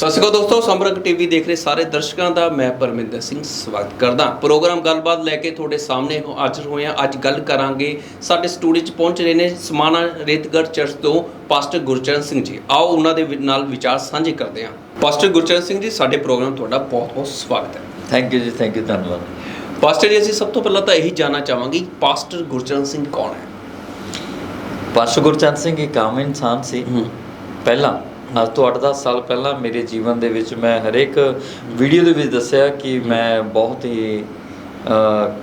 ਸਤਿ ਸ਼੍ਰੀ ਅਕਾਲ ਦੋਸਤੋ ਸਮਰਗ ਟੀਵੀ ਦੇਖ ਰਹੇ ਸਾਰੇ ਦਰਸ਼ਕਾਂ ਦਾ ਮੈਂ ਪਰਮਿੰਦਰ ਸਿੰਘ ਸਵਾਗਤ ਕਰਦਾ। ਪ੍ਰੋਗਰਾਮ ਗੱਲਬਾਤ ਲੈ ਕੇ ਤੁਹਾਡੇ ਸਾਹਮਣੇ ਹਾਜ਼ਰ ਹੋਏ ਹਾਂ। ਅੱਜ ਗੱਲ ਕਰਾਂਗੇ ਸਾਡੇ ਸਟੂਡੀਓ 'ਚ ਪਹੁੰਚ ਰਹੇ ਨੇ ਸਮਾਣਾ ਰੇਤਗੜ ਚਰਚ ਤੋਂ ਪਾਸਟਰ ਗੁਰਚਰਨ ਸਿੰਘ ਜੀ। ਆਓ ਉਹਨਾਂ ਦੇ ਨਾਲ ਵਿਚਾਰ ਸਾਂਝੇ ਕਰਦੇ ਹਾਂ। ਪਾਸਟਰ ਗੁਰਚਰਨ ਸਿੰਘ ਜੀ ਸਾਡੇ ਪ੍ਰੋਗਰਾਮ ਤੁਹਾਡਾ ਬਹੁਤ-ਬਹੁਤ ਸਵਾਗਤ ਹੈ। Thank you ji thank you ਧੰਨਵਾਦ। ਪਾਸਟਰ ਜੀ ਅਸੀਂ ਸਭ ਤੋਂ ਪਹਿਲਾਂ ਤਾਂ ਇਹੀ ਜਾਨਣਾ ਚਾਹਾਂਗੇ ਪਾਸਟਰ ਗੁਰਚਰਨ ਸਿੰਘ ਕੌਣ ਹੈ? ਪਾਸ਼ਾ ਗੁਰਚੰਦ ਸਿੰਘ ਇੱਕ ਆਮ ਇਨਸਾਨ ਸੀ। ਪਹਿਲਾਂ ਅੱਜ ਤੋਂ 8-10 ਸਾਲ ਪਹਿਲਾਂ ਮੇਰੇ ਜੀਵਨ ਦੇ ਵਿੱਚ ਮੈਂ ਹਰੇਕ ਵੀਡੀਓ ਦੇ ਵਿੱਚ ਦੱਸਿਆ ਕਿ ਮੈਂ ਬਹੁਤ ਹੀ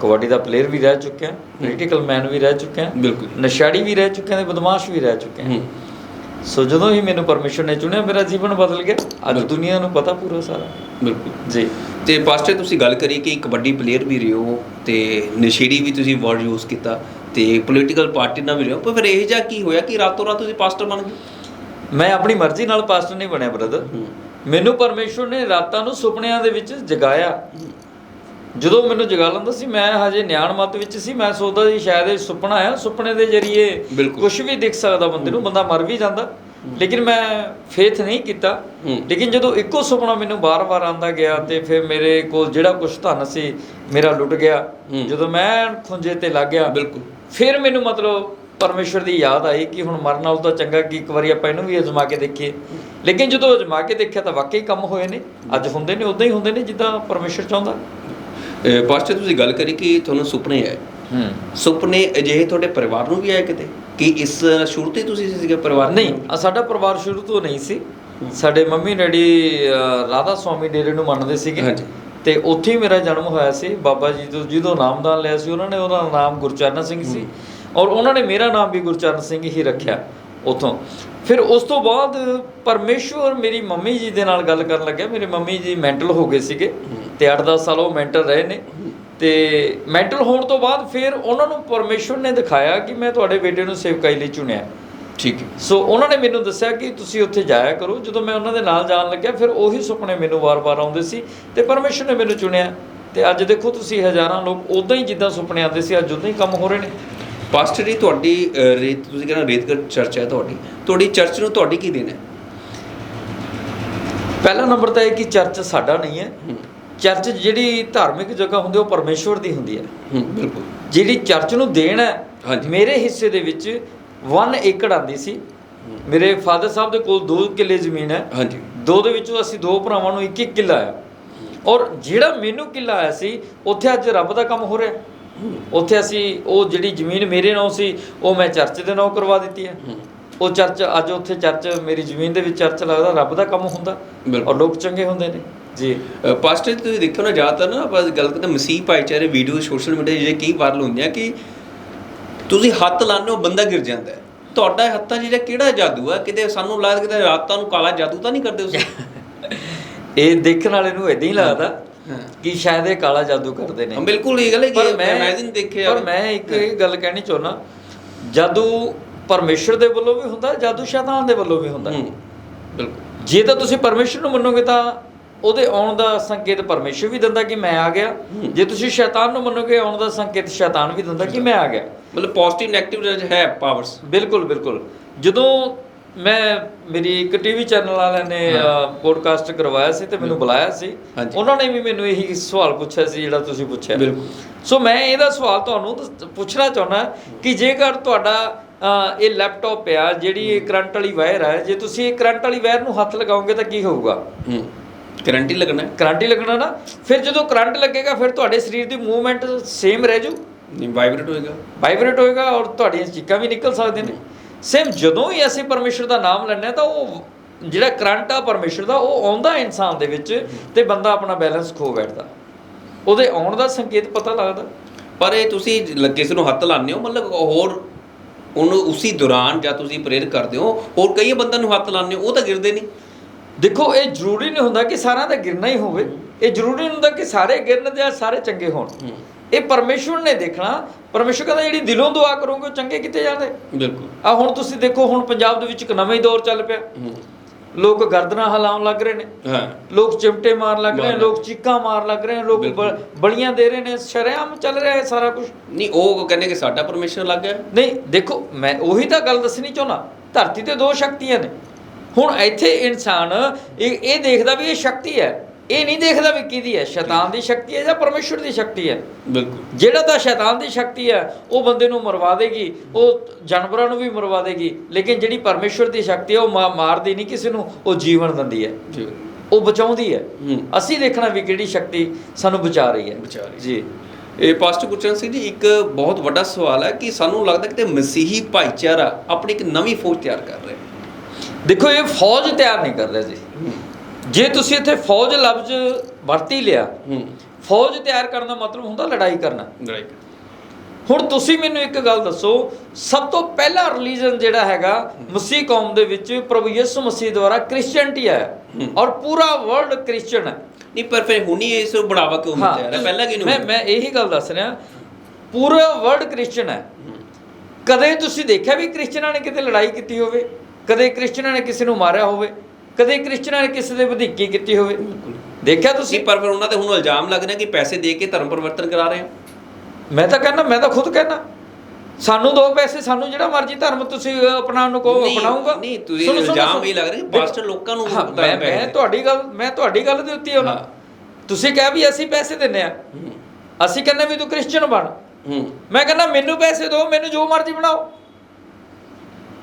ਕਬੱਡੀ ਦਾ ਪਲੇਅਰ ਵੀ ਰਹਿ ਚੁੱਕਿਆ ਪੋਲੀਟੀਕਲ ਮੈਨ ਵੀ ਰਹਿ ਚੁੱਕਿਆ ਬਿਲਕੁਲ। ਨਸ਼ਾੜੀ ਵੀ ਰਹਿ ਚੁੱਕਿਆ ਤੇ ਬਦਮਾਸ਼ ਵੀ ਰਹਿ ਚੁੱਕਿਆ। ਸੋ ਜਦੋਂ ਹੀ ਮੈਨੂੰ ਪਰਮੇਸ਼ਰ ਨੇ ਚੁਣਿਆ ਮੇਰਾ ਜੀਵਨ ਬਦਲ ਗਿਆ। ਅੱਜ। ਦੁਨੀਆ ਨੂੰ ਪਤਾ ਪੂਰਾ ਸਾਰਾ। ਬਿਲਕੁਲ। ਜੀ। ਤੇ ਪਾਸਟਰ ਤੁਸੀਂ ਗੱਲ ਕਰੀ ਕਿ ਕਬੱਡੀ ਪਲੇਅਰ ਵੀ ਰਹੇ ਹੋ ਤੇ ਨਸ਼ੇੜੀ ਵੀ ਤੁਸੀਂ ਵਰਡ ਯੂਜ਼ ਕੀਤਾ ਤੇ ਪੋਲੀਟੀਕਲ ਪਾਰਟੀ ਨਾਲ ਵੀ ਰਹੇ ਹੋ ਪਰ ਫਿਰ ਇਹ ਜਿਹਾ ਕੀ ਹੋਇਆ ਕਿ ਰਾਤੋਂ ਰਾਤ ਤੁਸੀਂ ਪਾਸਟਰ ਬਣ ਗਏ? ਮੈਂ ਆਪਣੀ ਮਰਜ਼ੀ ਨਾਲ ਪਾਸਟਰ ਨਹੀਂ ਬਣਿਆ ਬ੍ਰਦਰ ਮੈਨੂੰ ਪਰਮੇਸ਼ਵਰ ਨੇ ਰਾਤਾਂ ਨੂੰ ਸੁਪਨਿਆਂ ਦੇ ਵਿੱਚ ਜਗਾਇਆ। ਜਦੋਂ ਮੈਨੂੰ ਜਗਾ ਲੈਂਦਾ ਸੀ ਮੈਂ ਹਜੇ ਨਿਆਣ ਮਤ ਵਿੱਚ ਸੀ ਮੈਂ ਸੋਚਦਾ ਸੀ ਸ਼ਾਇਦ ਇਹ ਸੁਪਨਾ ਆ ਸੁਪਨੇ ਦੇ ਜਰੀਏ। ਕੁਝ ਵੀ ਦਿਖ ਸਕਦਾ ਬੰਦੇ ਨੂੰ ਬੰਦਾ ਮਰ ਵੀ ਜਾਂਦਾ। ਲੇਕਿਨ ਮੈਂ ਫੇਥ ਨਹੀਂ ਕੀਤਾ। ਲੇਕਿਨ ਜਦੋਂ ਇੱਕੋ ਸੁਪਨਾ ਮੈਨੂੰ ਬਾਰ-ਬਾਰ ਆਂਦਾ ਗਿਆ ਤੇ ਫਿਰ ਮੇਰੇ ਕੋਲ ਜਿਹੜਾ ਕੁਝ ਧਨ ਸੀ ਮੇਰਾ ਲੁੱਟ ਗਿਆ। ਜਦੋਂ ਮੈਂ ਖੁੰਝੇ ਤੇ ਲੱਗ ਗਿਆ ਬਿਲਕੁਲ। ਫਿਰ ਮੈਨੂੰ ਮਤਲਬ ਪਰਮੇਸ਼ਵਰ ਦੀ ਯਾਦ ਆਈ ਕਿ ਹੁਣ ਮਰਨ ਨਾਲੋਂ ਤਾਂ ਚੰਗਾ ਕਿ ਇੱਕ ਵਾਰੀ ਆਪਾਂ ਇਹਨੂੰ ਵੀ ਅਜ਼ਮਾ ਕੇ ਦੇਖੀਏ। ਲੇਕਿਨ ਜਦੋਂ ਅਜ਼ਮਾ ਕੇ ਦੇਖਿਆ ਤਾਂ ਵਾਕਈ ਕੰਮ ਹੋਏ ਨੇ। ਅੱਜ ਹੁੰਦੇ ਨੇ ਉਦਾਂ ਹੀ ਹੁੰਦੇ ਨੇ ਜਿੱਦਾਂ ਪਰਮੇਸ਼ਵਰ ਚਾਹੁੰਦਾ। ਪਾਸਟਰ ਤੁਸੀਂ ਗੱਲ ਕਰੀ ਕਿ ਤੁਹਾਨੂੰ ਸੁਪਨੇ ਆਏ। ਹੂੰ। ਸੁਪਨੇ ਅਜਿਹੇ ਤੁਹਾਡੇ ਪਰਿਵਾਰ ਨੂੰ ਵੀ ਆਏ ਕਿਤੇ? ਕਿ ਇਸ ਸ਼ੁਰੂ ਤੋਂ ਤੁਸੀਂ ਸੀਗੇ ਪਰਿਵਾਰ ਨਹੀਂ ਸਾਡਾ ਪਰਿਵਾਰ ਸ਼ੁਰੂ ਤੋਂ ਨਹੀਂ ਸੀ। ਸਾਡੇ ਮੰਮੀ ਡੈਡੀ ਰਾਧਾ ਸਵਾਮੀ ਡੇਰੇ ਨੂੰ ਮੰਨਦੇ ਸੀਗੇ। ਹਾਂਜੀ। ਤੇ ਉੱਥੇ ਹੀ ਮੇਰਾ ਜਨਮ ਹੋਇਆ ਸੀ। ਬਾਬਾ ਜੀ ਤੋਂ ਜਦੋਂ ਨਾਮਦਾਨ ਲਿਆ ਸੀ ਉਹਨਾਂ ਨੇ ਉਹਦਾ ਨਾਮ ਗੁਰਚਰਨ ਸਿੰਘ ਸੀ। ਔਰ ਉਹਨਾਂ ਨੇ ਮੇਰਾ ਨਾਮ ਵੀ ਗੁਰਚਰਨ ਸਿੰਘ ਹੀ ਰੱਖਿਆ ਉਥੋਂ। ਫਿਰ ਉਸ ਤੋਂ ਬਾਅਦ ਪਰਮੇਸ਼ਵਰ ਮੇਰੀ ਮੰਮੀ ਜੀ ਦੇ ਨਾਲ ਗੱਲ ਕਰਨ ਲੱਗਿਆ। ਮੇਰੇ ਮੰਮੀ ਜੀ ਮੈਂਟਲ ਹੋ ਗਏ ਸੀਗੇ ਤੇ 8-10 ਸਾਲ ਉਹ ਮੈਂਟਲ ਰਹੇ ਨੇ। ਤੇ ਮੈਂਟਲ ਹੋਣ ਤੋਂ ਬਾਅਦ ਫਿਰ ਉਹਨਾਂ ਨੂੰ ਪਰਮੇਸ਼ਵਰ ਨੇ ਦਿਖਾਇਆ ਕਿ ਮੈਂ ਤੁਹਾਡੇ ਬੇਟੇ ਨੂੰ ਸੇਵਕਾਈ ਲਈ ਚੁਣਿਆ। ਠੀਕ ਹੈ। ਸੋ ਉਹਨਾਂ ਨੇ ਮੈਨੂੰ ਦੱਸਿਆ ਕਿ ਤੁਸੀਂ ਉੱਥੇ ਜਾਇਆ ਕਰੋ। ਜਦੋਂ ਮੈਂ ਉਹਨਾਂ ਦੇ ਨਾਲ ਜਾਣ ਲੱਗਿਆ ਫਿਰ ਉਹੀ ਸੁਪਨੇ ਮੈਨੂੰ ਵਾਰ-ਵਾਰ ਆਉਂਦੇ ਸੀ ਤੇ ਪਰਮੇਸ਼ਰ ਨੇ ਮੈਨੂੰ ਚੁਣਿਆ। ਤੇ ਅੱਜ ਦੇਖੋ ਤੁਸੀਂ ਹਜ਼ਾਰਾਂ ਲੋਕ ਉਦਾਂ ਹੀ ਜਿੱਦਾਂ ਸੁਪਨੇ ਆਉਂਦੇ ਸੀ ਅੱਜ ਉਦਾਂ ਹੀ ਕੰਮ ਹੋ ਰਹੇ ਨੇ। ਪਾਸਟਰ ਜੀ ਤੁਹਾਡੀ ਰੇਤ ਤੁਸੀਂ ਕਹਿੰਦੇ ਰੇਤਗੜ ਚਰਚ ਹੈ ਤੁਹਾਡੀ ਤੁਹਾਡੀ ਚਰਚ ਨੂੰ ਤੁਹਾਡੀ ਕੀ ਦੇਣ ਪਹਿਲਾ ਨੰਬਰ ਤਾਂ ਇਹ ਕਿ ਚਰਚ ਸਾਡਾ ਨਹੀਂ ਹੈ। ਚਰਚ ਜਿਹੜੀ ਧਾਰਮਿਕ ਜਗ੍ਹਾ ਹੁੰਦੀ ਉਹ ਪਰਮੇਸ਼ਵਰ ਦੀ ਹੁੰਦੀ ਹੈ। ਬਿਲਕੁਲ। ਜਿਹੜੀ ਚਰਚ ਨੂੰ ਦੇਣ ਹੈ। ਮੇਰੇ ਹਿੱਸੇ ਦੇ ਵਿੱਚ 1 ਏਕੜ ਆਂਦੀ ਸੀ। ਮੇਰੇ ਫਾਦਰ ਸਾਹਿਬ ਦੇ ਕੋਲ 2 ਕਿੱਲੇ ਜ਼ਮੀਨ ਹੈ। ਹਾਂਜੀ। ਦੋ ਦੇ ਵਿੱਚੋਂ ਅਸੀਂ ਦੋ ਭਰਾਵਾਂ ਨੂੰ ਇੱਕ ਇੱਕ ਕਿੱਲਾ ਆਇਆ। ਔਰ ਜਿਹੜਾ ਮੈਨੂੰ ਕਿੱਲਾ ਆਇਆ ਸੀ ਉੱਥੇ ਅੱਜ ਰੱਬ ਦਾ ਕੰਮ ਹੋ ਰਿਹਾ। ਉੱਥੇ ਅਸੀਂ ਉਹ ਜਿਹੜੀ ਜ਼ਮੀਨ ਮੇਰੇ ਨਾਂ ਸੀ ਉਹ ਮੈਂ ਚਰਚ ਦੇ ਨਾਂ ਕਰਵਾ ਦਿੱਤੀ ਹੈ। ਉਹ ਚਰਚ ਅੱਜ ਉੱਥੇ ਚਰਚ ਮੇਰੀ ਜ਼ਮੀਨ ਦੇ ਵਿੱਚ ਚਰਚ ਲੱਗਦਾ ਰੱਬ ਦਾ ਕੰਮ ਹੁੰਦਾ ਬਿਲਕੁਲ। ਔਰ ਲੋਕ ਚੰਗੇ ਹੁੰਦੇ ਨੇ। ਜੀ। ਪਾਸਟਰ ਤੁਸੀਂ ਦੇਖੋ ਨਾ ਜ਼ਿਆਦਾਤਰ ਨਾ ਆਪਾਂ ਗੱਲ ਕਰਦੇ ਮਸੀਹ ਭਾਈਚਾਰੇ ਵੀਡੀਓ ਸੋਸ਼ਲ ਮੀਡੀਆ ਜਿਹੜੇ ਕਈ ਵਾਇਰਲ ਹੁੰਦੀਆਂ ਕਿ ਤੁਸੀਂ ਹੱਥ ਲਾਉਂਦੇ ਹੋ ਬੰਦਾ ਗਿਰ ਜਾਂਦਾ ਹੈ। ਤੁਹਾਡਾ ਹੱਥਾਂ ਜਿਹੜਾ ਕਿਹੜਾ ਜਾਦੂ ਹੈ ਕਿਤੇ ਸਾਨੂੰ ਲੱਗਦਾ ਕਿਤੇ ਰਾਤਾਂ ਨੂੰ ਕਾਲਾ ਜਾਦੂ ਤਾਂ ਨਹੀਂ ਕਰਦੇ ਤੁਸੀਂ? ਇਹ ਦੇਖਣ ਵਾਲੇ ਨੂੰ ਇਦਾਂ ਹੀ ਲੱਗਦਾ। ਕਿ ਸ਼ਾਇਦ ਇਹ ਕਾਲਾ ਜਾਦੂ ਕਰਦੇ ਨੇ। ਬਿਲਕੁਲ ਇਹ ਗੱਲ ਹੈ ਕਿ ਮੈਂ ਇਮੇਜਿਨ ਦੇਖਿਆ ਪਰ ਮੈਂ ਇੱਕ ਇਹ ਗੱਲ ਕਹਿਣੀ ਚਾਹੁੰਦਾ ਜਾਦੂ ਪਰਮੇਸ਼ਰ ਦੇ ਵੱਲੋਂ ਵੀ ਹੁੰਦਾ ਜਾਦੂ ਸ਼ੈਤਾਨ ਦੇ ਵੱਲੋਂ ਵੀ ਹੁੰਦਾ। ਬਿਲਕੁਲ। ਜੇ ਤਾਂ ਤੁਸੀਂ ਪਰਮੇਸ਼ਰ ਨੂੰ ਮੰਨੋਗੇ ਤਾਂ ਉਹਦੇ ਆਉਣ ਦਾ ਸੰਕੇਤ ਪਰਮੇਸ਼ਰ ਵੀ ਦਿੰਦਾ ਕਿ ਮੈਂ ਆ ਗਿਆ। ਜੇ ਤੁਸੀਂ ਸ਼ੈਤਾਨ ਨੂੰ ਮੰਨੋਗੇ ਆਉਣ ਦਾ ਸੰਕੇਤ ਸ਼ੈਤਾਨ ਵੀ ਦਿੰਦਾ ਕਿ ਮੈਂ ਆ ਗਿਆ। ਮਤਲਬ ਪੋਜ਼ਿਟਿਵ ਨੈਗੇਟਿਵ ਹੈ ਪਾਵਰਸ ਬਿਲਕੁਲ ਬਿਲਕੁਲ। ਜਦੋਂ ਮੈਂ ਮੇਰੀ ਇੱਕ ਟੀਵੀ ਚੈਨਲ ਵਾਲਿਆਂ ਨੇ ਪੋਡਕਾਸਟ ਕਰਵਾਇਆ ਸੀ ਤੇ ਮੈਨੂੰ ਬੁਲਾਇਆ ਸੀ। ਉਹਨਾਂ ਨੇ ਵੀ ਮੈਨੂੰ ਇਹੀ ਸਵਾਲ ਪੁੱਛਿਆ ਸੀ ਜਿਹੜਾ ਤੁਸੀਂ ਪੁੱਛਿਆ। ਬਿਲਕੁਲ। ਸੋ ਮੈਂ ਇਹਦਾ ਸਵਾਲ ਤੁਹਾਨੂੰ ਪੁੱਛਣਾ ਚਾਹੁੰਦਾ ਕਿ ਜੇਕਰ ਤੁਹਾਡਾ ਇਹ ਲੈਪਟਾਪ ਪਿਆ ਜਿਹੜੀ ਇਹ ਕਰੰਟ ਵਾਲੀ ਵਾਇਰ ਹੈ ਜੇ ਤੁਸੀਂ ਇਹ ਕਰੰਟ ਵਾਲੀ ਵਾਇਰ ਨੂੰ ਹੱਥ ਲਗਾਓਗੇ ਤਾਂ ਕੀ ਹੋਊਗਾ? ਕਰੰਟ ਹੀ ਲੱਗਣਾ ਕਰੰਟ ਹੀ ਲੱਗਣਾ ਨਾ? ਫਿਰ ਜਦੋਂ ਕਰੰਟ ਲੱਗੇਗਾ ਫਿਰ ਤੁਹਾਡੇ ਸਰੀਰ ਦੀ ਮੂਵਮੈਂਟ ਸੇਮ ਰਹਿ ਜੂ? ਨਹੀਂ ਵਾਈਬ੍ਰੇਟ ਹੋਏਗਾ। ਵਾਈਬ੍ਰੇਟ ਹੋਏਗਾ ਔਰ ਤੁਹਾਡੀਆਂ ਚੀਕਾਂ ਵੀ ਨਿਕਲ ਸਕਦੇ ਨੇ। ਸੇਮ ਜਦੋਂ ਹੀ ਅਸੀਂ ਪਰਮੇਸ਼ਰ ਦਾ ਨਾਮ ਲੈਂਦੇ ਹਾਂ ਤਾਂ ਉਹ ਜਿਹੜਾ ਕਰੰਟ ਆ ਪਰਮੇਸ਼ਰ ਦਾ ਉਹ ਆਉਂਦਾ ਇਨਸਾਨ ਦੇ ਵਿੱਚ ਤੇ ਬੰਦਾ ਆਪਣਾ ਬੈਲੈਂਸ ਖੋ ਬੈਠਦਾ। ਉਹਦੇ ਆਉਣ ਦਾ ਸੰਕੇਤ ਪਤਾ ਲੱਗਦਾ। ਪਰ ਇਹ ਤੁਸੀਂ ਕਿਸੇ ਨੂੰ ਹੱਥ ਲਾਉਂਦੇ ਹੋ ਮਤਲਬ ਹੋਰ ਉਹਨੂੰ ਉਸੇ ਦੌਰਾਨ ਜਾਂ ਤੁਸੀਂ ਪ੍ਰੇਰ ਕਰਦੇ ਹੋ ਹੋਰ ਕਈ ਬੰਦਿਆਂ ਨੂੰ ਹੱਥ ਲਾਉਂਦੇ ਹੋ ਉਹ ਤਾਂ ਗਿਰਦੇ ਨਹੀਂ। ਦੇਖੋ ਇਹ ਜ਼ਰੂਰੀ ਨਹੀਂ ਹੁੰਦਾ ਕਿ ਸਾਰਿਆਂ ਦਾ ਗਿਰਨਾ ਹੀ ਹੋਵੇ। ਇਹ ਜ਼ਰੂਰੀ ਨਹੀਂ ਹੁੰਦਾ ਕਿ ਸਾਰੇ ਗਿਰਨ ਤੇ ਸਾਰੇ ਚੰਗੇ ਹੋਣ। ਇਹ ਪਰਮੇਸ਼ਵਰ ਨੇ ਦੇਖਣਾ। ਪਰਮੇਸ਼ਵਰ ਕਹਿੰਦਾ ਜਿਹੜੀ ਦਿਲੋਂ ਦੁਆ ਕਰੋਗੇ ਉਹ ਚੰਗੇ ਕਿਤੇ ਜਾਂਦੇ? ਬਿਲਕੁਲ। ਆ ਹੁਣ ਤੁਸੀਂ ਦੇਖੋ ਹੁਣ ਪੰਜਾਬ ਦੇ ਵਿੱਚ ਇੱਕ ਨਵਾਂ ਹੀ ਦੌਰ ਚੱਲ ਪਿਆ। ਲੋਕ ਗਰਦਨਾਂ ਹਿਲਾਉਣ ਲੱਗ ਰਹੇ ਨੇ। ਹਾਂ। ਲੋਕ ਚਿਮਟੇ ਮਾਰ ਲੱਗ ਰਹੇ ਨੇ ਮਾਰਨ। ਲੋਕ ਚੀਕਾਂ ਮਾਰ ਲੱਗ ਰਹੇ ਨੇ ਲੋਕ ਬਲੀਆਂ ਦੇ ਰਹੇ ਨੇ ਸ਼ਰੇਆਮ ਚੱਲ ਰਿਹਾ ਹੈ ਸਾਰਾ ਕੁਝ ਨਹੀਂ ਉਹ ਕਹਿੰਦੇ ਕਿ ਸਾਡਾ ਪਰਮੇਸ਼ਰ ਲੱਗ ਗਿਆ। ਨਹੀਂ ਦੇਖੋ ਮੈਂ ਉਹੀ ਤਾਂ ਗੱਲ ਦੱਸਣੀ ਚਾਹੁੰਦਾ। ਧਰਤੀ ਤੇ ਦੋ ਸ਼ਕਤੀਆਂ ਨੇ। ਹੁਣ ਇੱਥੇ ਇਨਸਾਨ ਇਹ ਦੇਖਦਾ ਵੀ ਇਹ ਸ਼ਕਤੀ ਹੈ। ਇਹ ਨਹੀਂ ਦੇਖਦਾ ਵੀ ਕਿਹਦੀ ਹੈ ਸ਼ੈਤਾਨ ਦੀ ਸ਼ਕਤੀ ਹੈ ਜਾਂ ਪਰਮੇਸ਼ਵਰ ਦੀ ਸ਼ਕਤੀ ਹੈ। ਬਿਲਕੁਲ। ਜਿਹੜਾ ਤਾਂ ਸ਼ੈਤਾਨ ਦੀ ਸ਼ਕਤੀ ਹੈ ਉਹ ਬੰਦੇ ਨੂੰ ਮਰਵਾ ਦੇਗੀ ਉਹ ਜਾਨਵਰਾਂ ਨੂੰ ਵੀ ਮਰਵਾ ਦੇਗੀ ਲੇਕਿਨ ਜਿਹੜੀ ਪਰਮੇਸ਼ਵਰ ਦੀ ਸ਼ਕਤੀ ਹੈ ਉਹ ਮਾਰਦੀ ਨਹੀਂ ਕਿਸੇ ਨੂੰ ਉਹ ਜੀਵਨ ਦਿੰਦੀ ਹੈ। ਜੀ। ਉਹ ਬਚਾਉਂਦੀ ਹੈ। ਅਸੀਂ ਦੇਖਣਾ ਵੀ ਕਿਹੜੀ ਸ਼ਕਤੀ ਸਾਨੂੰ ਬਚਾ ਰਹੀ ਹੈ। ਬਚਾ ਰਹੀ। ਜੀ। ਇਹ ਪਾਸਟਰ ਗੁਰਚਰਨ ਸਿੰਘ ਜੀ ਇੱਕ ਬਹੁਤ ਵੱਡਾ ਸਵਾਲ ਹੈ ਕਿ ਸਾਨੂੰ ਲੱਗਦਾ ਕਿ ਮਸੀਹੀ ਭਾਈਚਾਰਾ ਆਪਣੀ ਇੱਕ ਨਵੀਂ ਫੌਜ ਤਿਆਰ ਕਰ ਰਿਹਾ ਦੇਖੋ ਇਹ ਫੌਜ ਤਿਆਰ ਨਹੀਂ ਕਰ ਰਿਹਾ ਜੀ। ਜੇ ਤੁਸੀਂ ਇੱਥੇ ਫੌਜ ਲਫ਼ਜ਼ ਵਰਤੀ ਲਿਆ ਹੂੰ। ਫੌਜ ਤਿਆਰ ਕਰਨ ਦਾ ਮਤਲਬ ਹੁੰਦਾ ਲੜਾਈ ਕਰਨਾ। ਲੜਾਈ ਹੁਣ ਤੁਸੀਂ ਮੈਨੂੰ ਇੱਕ ਗੱਲ ਦੱਸੋ ਸਭ ਤੋਂ ਪਹਿਲਾ ਰਿਲੀਜਨ ਜਿਹੜਾ ਹੈਗਾ ਮਸੀਹ ਕੌਮ ਦੇ ਵਿੱਚ ਪ੍ਰਭੂ ਯਿਸੂ ਮਸੀਹ ਦੁਆਰਾ ਕ੍ਰਿਸਚੀਅਨਟੀ ਹੈ ਹੂੰ। ਔਰ ਪੂਰਾ ਵਰਲਡ ਕ੍ਰਿਸਚੀਅਨ ਹੈ। ਨਹੀਂ ਪਰ ਫਿਰ ਹੁਣੀ ਇਸ ਨੂੰ ਬੜਾਵਾ ਕਿਉਂ ਮਿਲ ਰਿਹਾ ਪਹਿਲਾਂ ਕਿ ਨਹੀਂ ਮੈਂ ਮੈਂ ਇਹੀ ਗੱਲ ਦੱਸ ਰਿਹਾ ਪੂਰਾ ਵਰਲਡ ਕ੍ਰਿਸਚੀਅਨ ਹੈ। ਕਦੇ ਤੁਸੀਂ ਦੇਖਿਆ ਵੀ ਕ੍ਰਿਸਚੀਅਨਾਂ ਨੇ ਕਿਤੇ ਲੜਾਈ ਕੀਤੀ ਹੋਵੇ? ਕਦੇ ਕ੍ਰਿਸਚੀਅਨਾਂ ਨੇ ਕਿਸੇ ਨੂੰ ਮਾਰਿਆ ਹੋਵੇ? ਕਦੇ ਕ੍ਰਿਸਚੀਅਨਾਂ ਨੇ ਕਿਸੇ ਦੇ ਵਧੀਕੀ ਕੀਤੀ ਹੋਵੇ? ਦੇਖਿਆ ਤੁਸੀਂ? ਪਰ ਫਿਰ ਉਹਨਾਂ ਤੇ ਹੁਣ ਇਲਜ਼ਾਮ ਲੱਗ ਰਿਹਾ ਕਿ ਪੈਸੇ ਦੇ ਕੇ ਧਰਮ ਪਰਿਵਰਤਨ ਕਰਾ ਰਹੇ ਹੋ ਮੈਂ ਤਾਂ ਕਹਿੰਦਾ ਮੈਂ ਤਾਂ ਖੁਦ ਕਹਿੰਦਾ। ਸਾਨੂੰ ਦੋ ਪੈਸੇ ਸਾਨੂੰ ਜਿਹੜਾ ਮਰਜ਼ੀ ਧਰਮ ਤੁਸੀਂ ਅਪਣਾਉਣ ਨੂੰ ਕਹੋ ਨਹੀਂ, ਅਪਣਾਊਗਾ। ਨਹੀਂ, ਤੁਸੀਂ ਇਲਜ਼ਾਮ। ਇਹ ਲੱਗ ਰਿਹਾ ਕਿ ਪਾਸਟਰ ਲੋਕਾਂ ਨੂੰ ਮੈਂ ਮੈਂ। ਤੁਹਾਡੀ ਗੱਲ ਮੈਂ ਤੁਹਾਡੀ ਗੱਲ ਦੇ ਉੱਤੇ ਆਉਣਾ। ਹਾਂ। ਤੁਸੀਂ ਕਿਹਾ ਵੀ ਅਸੀਂ ਪੈਸੇ ਦਿੰਨੇ ਆ। ਅਸੀਂ ਕਹਿੰਦੇ ਵੀ ਤੂੰ ਕ੍ਰਿਸਚੀਅਨ ਬਣ। ਮੈਂ ਕਹਿੰਦਾ ਮੈਨੂੰ ਪੈਸੇ ਦਿਓ ਮੈਨੂੰ ਜੋ ਮਰਜ਼ੀ ਬਣਾਓ।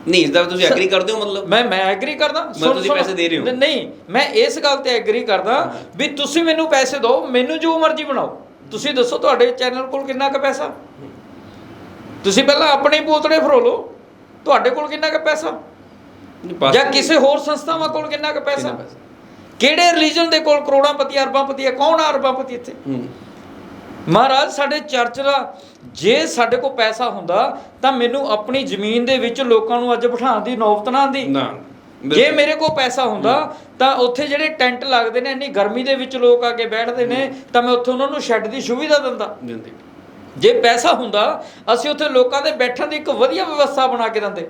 ਨਹੀਂ ਇਸ ਦਾ ਤੁਸੀਂ ਐਗਰੀ ਕਰਦੇ ਹੋ ਮਤਲਬ? ਮੈਂ ਮੈਂ ਐਗਰੀ ਕਰਦਾ। ਸੁਣ- ਤੁਸੀਂ ਪੈਸੇ ਦੇ ਰਹੇ ਹੋ। ਨਹੀਂ ਮੈਂ ਇਸ ਗੱਲ ਤੇ ਐਗਰੀ ਕਰਦਾ ਵੀ ਤੁਸੀਂ ਮੈਨੂੰ ਪੈਸੇ ਦਿਓ ਮੈਨੂੰ ਜੋ ਮਰਜ਼ੀ ਬਣਾਓ। ਤੁਸੀਂ ਦੱਸੋ ਤੁਹਾਡੇ ਚੈਨਲ ਕੋਲ ਕਿੰਨਾ ਕੁ ਪੈਸਾ? ਤੁਸੀਂ ਪਹਿਲਾਂ ਆਪਣੇ ਬੋਤੜੇ ਫਰੋ ਲਓ। ਤੁਹਾਡੇ ਕੋਲ ਕਿੰਨਾ ਕੁ ਪੈਸਾ? ਜਾਂ ਕਿਸੇ ਹੋਰ ਸੰਸਥਾਵਾਂ ਕੋਲ ਕਿੰਨਾ ਕੁ ਪੈਸਾ? ਕਿਹੜੇ ਰਿਲੀਜਨ ਦੇ ਕੋਲ ਕਰੋੜਾਂਪਤੀ ਅਰਬਾਂਪਤੀ ਹੈ? ਕੌਣ ਆ ਅਰਬਾਂਪਤੀ ਇੱਥੇ? ਹੂੰ। ਮਹਾਰਾਜ ਸਾਡੇ ਚਰਚ ਦਾ ਜੇ ਸਾਡੇ ਕੋਲ ਪੈਸਾ ਹੁੰਦਾ ਤਾਂ ਮੈਨੂੰ ਆਪਣੀ ਜ਼ਮੀਨ ਦੇ ਵਿੱਚ ਲੋਕਾਂ ਨੂੰ ਅੱਜ ਬਿਠਾਉਣ ਦੀ ਨੌਬਤ ਨਾ ਆਉਂਦੀ। ਨਾ ਜੇ। ਮੇਰੇ ਕੋਲ ਪੈਸਾ ਹੁੰਦਾ ਤਾਂ ਉੱਥੇ ਜਿਹੜੇ ਟੈਂਟ ਲੱਗਦੇ ਨੇ ਇੰਨੀ ਗਰਮੀ ਦੇ ਵਿੱਚ ਲੋਕ ਆ ਕੇ ਬੈਠਦੇ ਨੇ ਤਾਂ ਮੈਂ ਉੱਥੇ ਉਹਨਾਂ ਨੂੰ ਸ਼ੈੱਡ ਦੀ ਸੁਵਿਧਾ ਦਿੰਦਾ। ਦਿੰਦੇ। ਜੇ ਪੈਸਾ ਹੁੰਦਾ ਅਸੀਂ ਉੱਥੇ ਲੋਕਾਂ ਦੇ ਬੈਠਣ ਦੀ ਇੱਕ ਵਧੀਆ ਵਿਵਸਥਾ ਬਣਾ ਕੇ ਦਿੰਦੇ।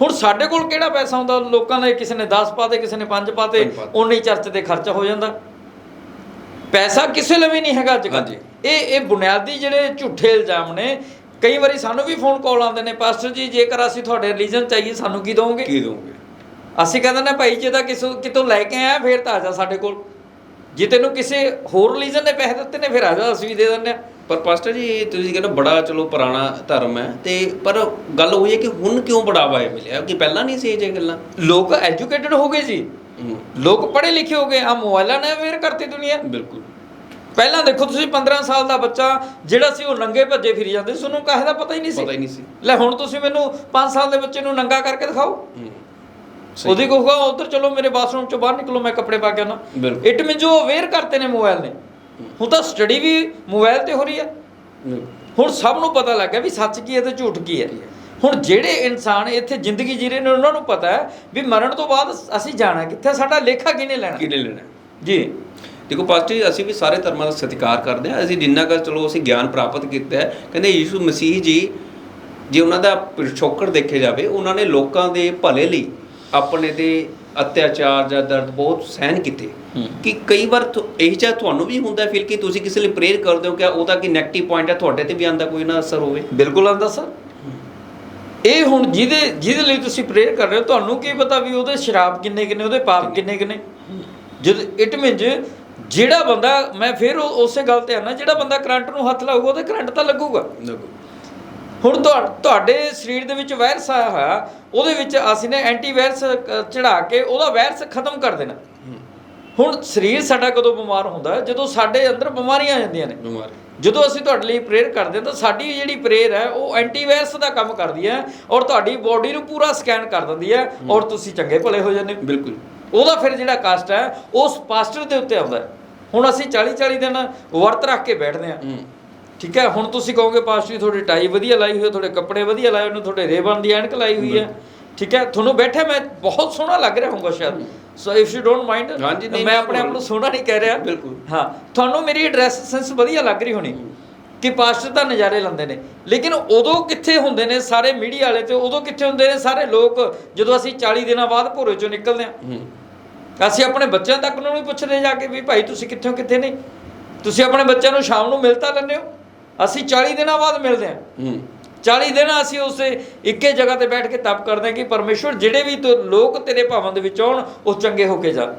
ਹੁਣ ਸਾਡੇ ਕੋਲ ਕਿਹੜਾ ਪੈਸਾ ਹੁੰਦਾ? ਲੋਕਾਂ ਦੇ ਕਿਸੇ ਨੇ 10 ਪਾਤੇ ਕਿਸੇ ਨੇ 5 ਪਾਤੇ। ਉਨੇ ਚਰਚ ਤੇ ਖਰਚਾ ਹੋ ਜਾਂਦਾ। ਪੈਸਾ ਕਿਸੇ ਲਈ ਵੀ ਨਹੀਂ ਹੈਗਾ ਅੱਜ ਕੱਲ੍ਹ। ਇਹ ਇਹ ਬੁਨਿਆਦੀ ਜਿਹੜੇ ਝੂਠੇ ਇਲਜ਼ਾਮ ਨੇ ਕਈ ਵਾਰੀ ਸਾਨੂੰ ਵੀ ਫੋਨ ਕਾਲ ਆਉਂਦੇ ਨੇ ਪਾਸਟਰ ਜੀ ਜੇਕਰ ਅਸੀਂ ਤੁਹਾਡੇ ਰਿਲੀਜਨ ਚਾਹੀਏ ਸਾਨੂੰ ਕੀ ਦੋਗੇ ਕੀ ਦੋਗੇ ਅਸੀਂ ਕਹਿੰਦੇ ਨੇ ਭਾਈ ਜੇ ਤਾਂ ਕਿਸੇ ਕਿਤੋਂ ਲੈ ਕੇ ਆਇਆ ਫੇਰ ਤਾਂ ਆ ਜਾ ਸਾਡੇ ਕੋਲ। ਜੇ ਤੈਨੂੰ ਕਿਸੇ ਹੋਰ ਰਿਲੀਜਨ ਨੇ ਪੈਸੇ ਦਿੱਤੇ ਨੇ ਫਿਰ ਆ ਜਾ ਅਸੀਂ ਵੀ ਦੇ ਦਿੰਦੇ ਆ ਪਰ ਪਾਸਟਰ ਜੀ ਤੁਸੀਂ ਕਹਿੰਦੇ ਬੜਾ ਚਲੋ ਪੁਰਾਣਾ ਧਰਮ ਹੈ ਤੇ ਪਰ ਗੱਲ ਹੋਈ ਹੈ ਕਿ ਹੁਣ ਕਿਉਂ ਬੜਾਵਾ ਇਹ ਮਿਲਿਆ? ਕਿ ਪਹਿਲਾਂ ਨਹੀਂ ਸੀ ਇਹ ਜੇ ਗੱਲਾਂ? ਲੋਕ ਐਜੂਕੇਟਡ ਹੋ ਗਏ ਜੀ। ਹੂੰ ਲੋਕ ਪੜ੍ਹੇ ਲਿਖੇ ਹੋ ਗਏ ਆ ਮੋਬਾਈਲਾਂ ਨੇ ਅਵੇਅਰ ਕਰਤੀ ਦੁਨੀਆ। ਬਿਲਕੁਲ। ਪਹਿਲਾਂ ਦੇਖੋ ਤੁਸੀਂ 15 ਸਾਲ ਦਾ ਬੱਚਾ ਜਿਹੜਾ ਸੀ ਉਹ ਨੰਗੇ ਭੱਜੇ ਫਿਰੀ ਜਾਂਦੇ ਸੀ ਉਹਨੂੰ ਕਾਹੇ ਦਾ ਪਤਾ ਹੀ ਨਹੀਂ ਸੀ। ਪਤਾ ਹੀ ਨਹੀਂ ਸੀ। ਲੈ ਹੁਣ ਤੁਸੀਂ ਮੈਨੂੰ 5 ਸਾਲ ਦੇ ਬੱਚੇ ਨੂੰ ਨੰਗਾ ਕਰਕੇ ਦਿਖਾਓ। ਉਹਦੀ ਕਹੂਗਾ ਉਧਰ ਚਲੋ ਮੇਰੇ ਬਾਥਰੂਮ ਚੋਂ ਬਾਹਰ ਨਿਕਲੋ ਮੈਂ ਕੱਪੜੇ ਪਾ ਕੇ ਆਉਣਾ। ਇਟ ਮੀਨ ਜੋ ਅਵੇਅਰ ਕਰਤੇ ਨੇ ਮੋਬਾਈਲ ਨੇ। ਹੁਣ ਤਾਂ ਸਟੱਡੀ ਵੀ ਮੋਬਾਈਲ ਤੇ ਹੋ ਰਹੀ ਹੈ। ਹੁਣ ਸਭ ਨੂੰ ਪਤਾ ਲੱਗ ਗਿਆ ਵੀ ਸੱਚ ਕੀ ਹੈ ਤੇ ਝੂਠ ਕੀ ਹੈ। ਹੁਣ ਜਿਹੜੇ ਇਨਸਾਨ ਇੱਥੇ ਜ਼ਿੰਦਗੀ ਜੀ ਰਹੇ ਨੇ ਉਹਨਾਂ ਨੂੰ ਪਤਾ ਹੈ ਵੀ ਮਰਨ ਤੋਂ ਬਾਅਦ ਅਸੀਂ ਜਾਣਾ ਕਿੱਥੇ ਸਾਡਾ ਲੇਖਾ ਕਿਹਨੇ ਲੈਣਾ? ਕਿਹਨੇ ਲੈਣਾ? ਜੀ। ਦੇਖੋ ਪਾਸਟਰ ਜੀ ਅਸੀਂ ਵੀ ਸਾਰੇ ਧਰਮਾਂ ਦਾ ਸਤਿਕਾਰ ਕਰਦੇ ਹਾਂ। ਅਸੀਂ ਜਿੰਨਾ ਕੁ ਚਲੋ ਅਸੀਂ ਗਿਆਨ ਪ੍ਰਾਪਤ ਕੀਤਾ ਹੈ। ਕਹਿੰਦੇ ਯੀਸ਼ੂ ਮਸੀਹ ਜੀ ਜੇ ਉਹਨਾਂ ਦਾ ਪਿਛੋਕੜ ਦੇਖੇ ਜਾਵੇ ਉਹਨਾਂ ਨੇ ਲੋਕਾਂ ਦੇ ਭਲੇ ਲਈ ਆਪਣੇ ਤੇ ਅਤਿਆਚਾਰ ਜਾਂ ਦਰਦ ਬਹੁਤ ਸਹਿਨ ਕੀਤੇ। ਕਿ ਕਈ ਵਾਰ ਇਹ ਜਿਹਾ ਤੁਹਾਨੂੰ ਵੀ ਹੁੰਦਾ ਫੀਲ ਕਿ ਤੁਸੀਂ ਕਿਸੇ ਲਈ ਪ੍ਰੇਅਰ ਕਰਦੇ ਹੋ ਕਿ ਉਹਦਾ ਕੀ ਨੈਗੇਟਿਵ ਪੁਆਇੰਟ ਹੈ ਤੁਹਾਡੇ ਤੇ ਵੀ ਆਂਦਾ ਕੋਈ ਨਾ ਅਸਰ ਹੋਵੇ? ਬਿਲਕੁਲ ਆਂਦਾ ਸਰ। ਇਹ ਹੁਣ ਜਿਹਦੇ ਜਿਹਦੇ ਲਈ ਤੁਸੀਂ ਪ੍ਰੇਅਰ ਕਰ ਰਹੇ ਹੋ ਤੁਹਾਨੂੰ ਕੀ ਪਤਾ ਵੀ ਉਹਦੇ ਸ਼ਰਾਬ ਕਿੰਨੇ ਕਿੰਨੇ ਉਹਦੇ ਪਾਪ ਕਿੰਨੇ ਕਿੰਨੇ? ਜਦ ਇਟ ਮੀਨਸ ਜਿਹੜਾ ਬੰਦਾ ਮੈਂ ਫਿਰ ਉਸੇ ਗੱਲ ਤੇ ਆਣਾ ਜਿਹੜਾ ਬੰਦਾ ਕਰੰਟ ਨੂੰ ਹੱਥ ਲਾਊਗਾ ਉਹਦੇ ਕਰੰਟ ਤਾਂ ਲੱਗੂਗਾ। ਹੁਣ ਤੁਹਾ- ਤੁਹਾਡੇ ਸਰੀਰ ਦੇ ਵਿੱਚ ਵਾਇਰਸ ਆਇਆ ਹੋਇਆ ਉਹਦੇ ਵਿੱਚ ਅਸੀਂ ਨੇ ਐਂਟੀਵਾਇਰਸ ਚੜਾ ਕੇ ਉਹਦਾ ਵਾਇਰਸ ਖਤਮ ਕਰ ਦੇਣਾ। ਹੁਣ ਸਰੀਰ ਸਾਡਾ ਕਦੋਂ ਬਿਮਾਰ ਹੁੰਦਾ? ਜਦੋਂ ਸਾਡੇ ਅੰਦਰ ਬਿਮਾਰੀਆਂ ਆ ਜਾਂਦੀਆਂ ਨੇ। ਬਿਮਾਰੀ। ਜਦੋਂ ਅਸੀਂ ਤੁਹਾਡੇ ਲਈ ਪ੍ਰੇਅਰ ਕਰਦੇ ਹਾਂ ਤਾਂ ਸਾਡੀ ਜਿਹੜੀ ਪ੍ਰੇਅਰ ਹੈ ਉਹ ਐਂਟੀਵਾਇਰਸ ਦਾ ਕੰਮ ਕਰਦੀ ਹੈ ਔਰ ਤੁਹਾਡੀ ਬਾਡੀ ਨੂੰ ਪੂਰਾ ਸਕੈਨ ਕਰ ਦਿੰਦੀ ਹੈ ਔਰ ਤੁਸੀਂ ਚੰਗੇ ਭਲੇ ਹੋ ਜਾਂਦੇ ਬਿਲਕੁਲ। ਉਹਦਾ ਫਿਰ ਜਿਹੜਾ ਕਾਸਟ ਹੈ ਉਸ ਪਾਸਟਰ ਦੇ ਉੱਤੇ ਆਉਂਦਾ ਹੁਣ ਅਸੀਂ 40 40 ਦਿਨ ਵਰਤ ਰੱਖ ਕੇ ਬੈਠਦੇ ਹਾਂ। ਹੂੰ। ਠੀਕ ਹੈ? ਹੁਣ ਤੁਸੀਂ ਕਹੋਗੇ ਪਾਸਟਰ ਜੀ ਤੁਹਾਡੀ ਟਾਈ ਵਧੀਆ ਲਾਈ ਹੋਈ ਹੈ ਤੁਹਾਡੇ ਕੱਪੜੇ ਵਧੀਆ ਲਾਏ ਹੋਏ ਨੇ ਤੁਹਾਡੇ ਰੇਬਨ ਦੀ ਐਨਕ ਲਾਈ ਹੋਈ ਹੈ। ਠੀਕ ਹੈ? ਤੁਹਾਨੂੰ ਬੈਠੇ ਮੈਂ ਬਹੁਤ ਸੋਹਣਾ ਲੱਗ ਰਿਹਾ ਹੋਊਗਾ ਸ਼ਾਇਦ। So if you don't mind ਹਾਂਜੀ, ਨਹੀਂ, ਮੈਂ ਆਪਣੇ ਆਪ ਨੂੰ ਸੋਹਣਾ ਨਹੀਂ ਕਹਿ ਰਿਹਾ। ਬਿਲਕੁਲ। ਹਾਂ ਤੁਹਾਨੂੰ ਮੇਰੀ ਡਰੈਸ ਸੈਂਸ ਵਧੀਆ ਲੱਗ ਰਹੀ ਹੋਣੀ ਕਿ ਪਾਸਟਰ ਤਾਂ ਨਜ਼ਾਰੇ ਲੈਂਦੇ ਨੇ। ਲੇਕਿਨ ਉਦੋਂ ਕਿੱਥੇ ਹੁੰਦੇ ਨੇ ਸਾਰੇ ਮੀਡੀਆ ਵਾਲੇ ਤੇ ਉਦੋਂ ਕਿੱਥੇ ਹੁੰਦੇ ਨੇ ਸਾਰੇ ਲੋਕ ਜਦੋਂ ਅਸੀਂ 40 ਦਿਨਾਂ ਬਾਅਦ ਭੋਰੇ ਚੋਂ ਨਿਕਲਦੇ ਹਾਂ? ਹੂੰ। ਅਸੀਂ ਆਪਣੇ ਬੱਚਿਆਂ ਤੱਕ ਨੂੰ ਵੀ ਪੁੱਛਦੇ ਜਾ ਕੇ ਵੀ ਭਾਈ ਤੁਸੀਂ ਕਿੱਥੇ ਕਿੱਥੇ ਨਹੀਂ ਤੁਸੀਂ ਆਪਣੇ ਬੱਚਿਆਂ ਨੂੰ ਸ਼ਾਮ ਨੂੰ ਮਿਲ ਤਾਂ ਲੈਂਦੇ ਹੋ? ਅਸੀਂ 40 ਦਿਨਾਂ ਬਾਅਦ ਮਿਲਦੇ ਹੂੰ। 40 ਦਿਨ ਅਸੀਂ ਉਸੇ ਇੱਕੇ ਜਗ੍ਹਾ ਤੇ ਬੈਠ ਕੇ ਤਪ ਕਰਦੇ ਕਿ ਪਰਮੇਸ਼ਵਰ ਜਿਹੜੇ ਵੀ ਤੋ ਲੋਕ ਤੇਰੇ ਭਾਵਾਂ ਦੇ ਵਿੱਚ ਆਉਣ ਉਹ ਚੰਗੇ ਹੋ ਕੇ ਜਾਣ।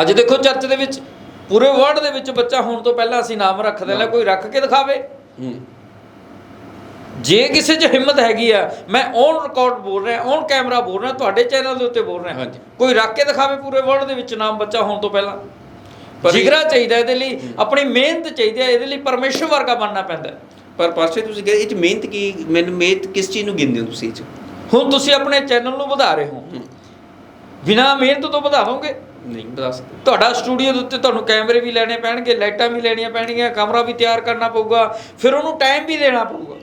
ਅੱਜ ਦੇਖੋ ਚਰਚ ਦੇ ਵਿੱਚ ਪੂਰੇ ਵਰਲਡ ਦੇ ਵਿੱਚ ਬੱਚਾ ਹੋਣ ਤੋਂ ਪਹਿਲਾਂ ਅਸੀਂ ਨਾਮ ਰੱਖਦੇ ਲੈ ਕੋਈ ਰੱਖ ਕੇ ਦਿਖਾਵੇ। ਜੇ ਕਿਸੇ 'ਚ ਹਿੰਮਤ ਹੈਗੀ ਆ ਮੈਂ ਔਨ ਰਿਕਾਰਡ ਬੋਲ ਰਿਹਾ ਔਨ ਕੈਮਰਾ ਬੋਲ ਰਿਹਾ ਤੁਹਾਡੇ ਚੈਨਲ ਦੇ ਉੱਤੇ ਬੋਲ ਰਿਹਾ। ਹਾਂਜੀ। ਕੋਈ ਰੱਖ ਕੇ ਦਿਖਾਵੇ ਪੂਰੇ ਵਰਲਡ ਦੇ ਵਿੱਚ ਨਾਮ ਬੱਚਾ ਹੋਣ ਤੋਂ ਪਹਿਲਾਂ। ਜਿਗਰਾ ਚਾਹੀਦਾ ਇਹਦੇ ਲਈ ਆਪਣੀ ਮਿਹਨਤ ਚਾਹੀਦੀ ਹੈ ਇਹਦੇ ਲਈ ਪਰਮੇਸ਼ਵਰ ਵਰਗਾ ਬਣਨਾ ਪੈਂਦਾ। ਪਰ ਪਾਸਟਰ ਤੁਸੀਂ ਕਹਿੰਦੇ ਇਹ ਚ ਮਿਹਨਤ ਕੀ ਮੈਨੂੰ ਮਿਹਨਤ ਕਿਸ ਚੀਜ਼ ਨੂੰ ਗਿਣਦੇ ਹੋ ਤੁਸੀਂ ਇਹ ਚ? ਹੁਣ ਤੁਸੀਂ ਆਪਣੇ ਚੈਨਲ ਨੂੰ ਵਧਾ ਰਹੇ ਹੋ। ਬਿਨਾਂ ਮਿਹਨਤ ਤੋਂ ਵਧਾਵੋਗੇ? ਨਹੀਂ ਬਤਾ ਸਕਦੇ। ਤੁਹਾਡਾ ਸਟੂਡੀਓ ਦੇ ਉੱਤੇ ਤੁਹਾਨੂੰ ਕੈਮਰੇ ਵੀ ਲੈਣੇ ਪੈਣਗੇ ਲਾਈਟਾਂ ਵੀ ਲੈਣੀਆਂ ਪੈਣਗੀਆਂ ਕਮਰਾ ਵੀ ਤਿਆਰ ਕਰਨਾ ਪਊਗਾ ਫਿਰ ਉਹਨੂੰ ਟਾਈਮ ਵੀ ਦੇਣਾ ਪਊਗਾ।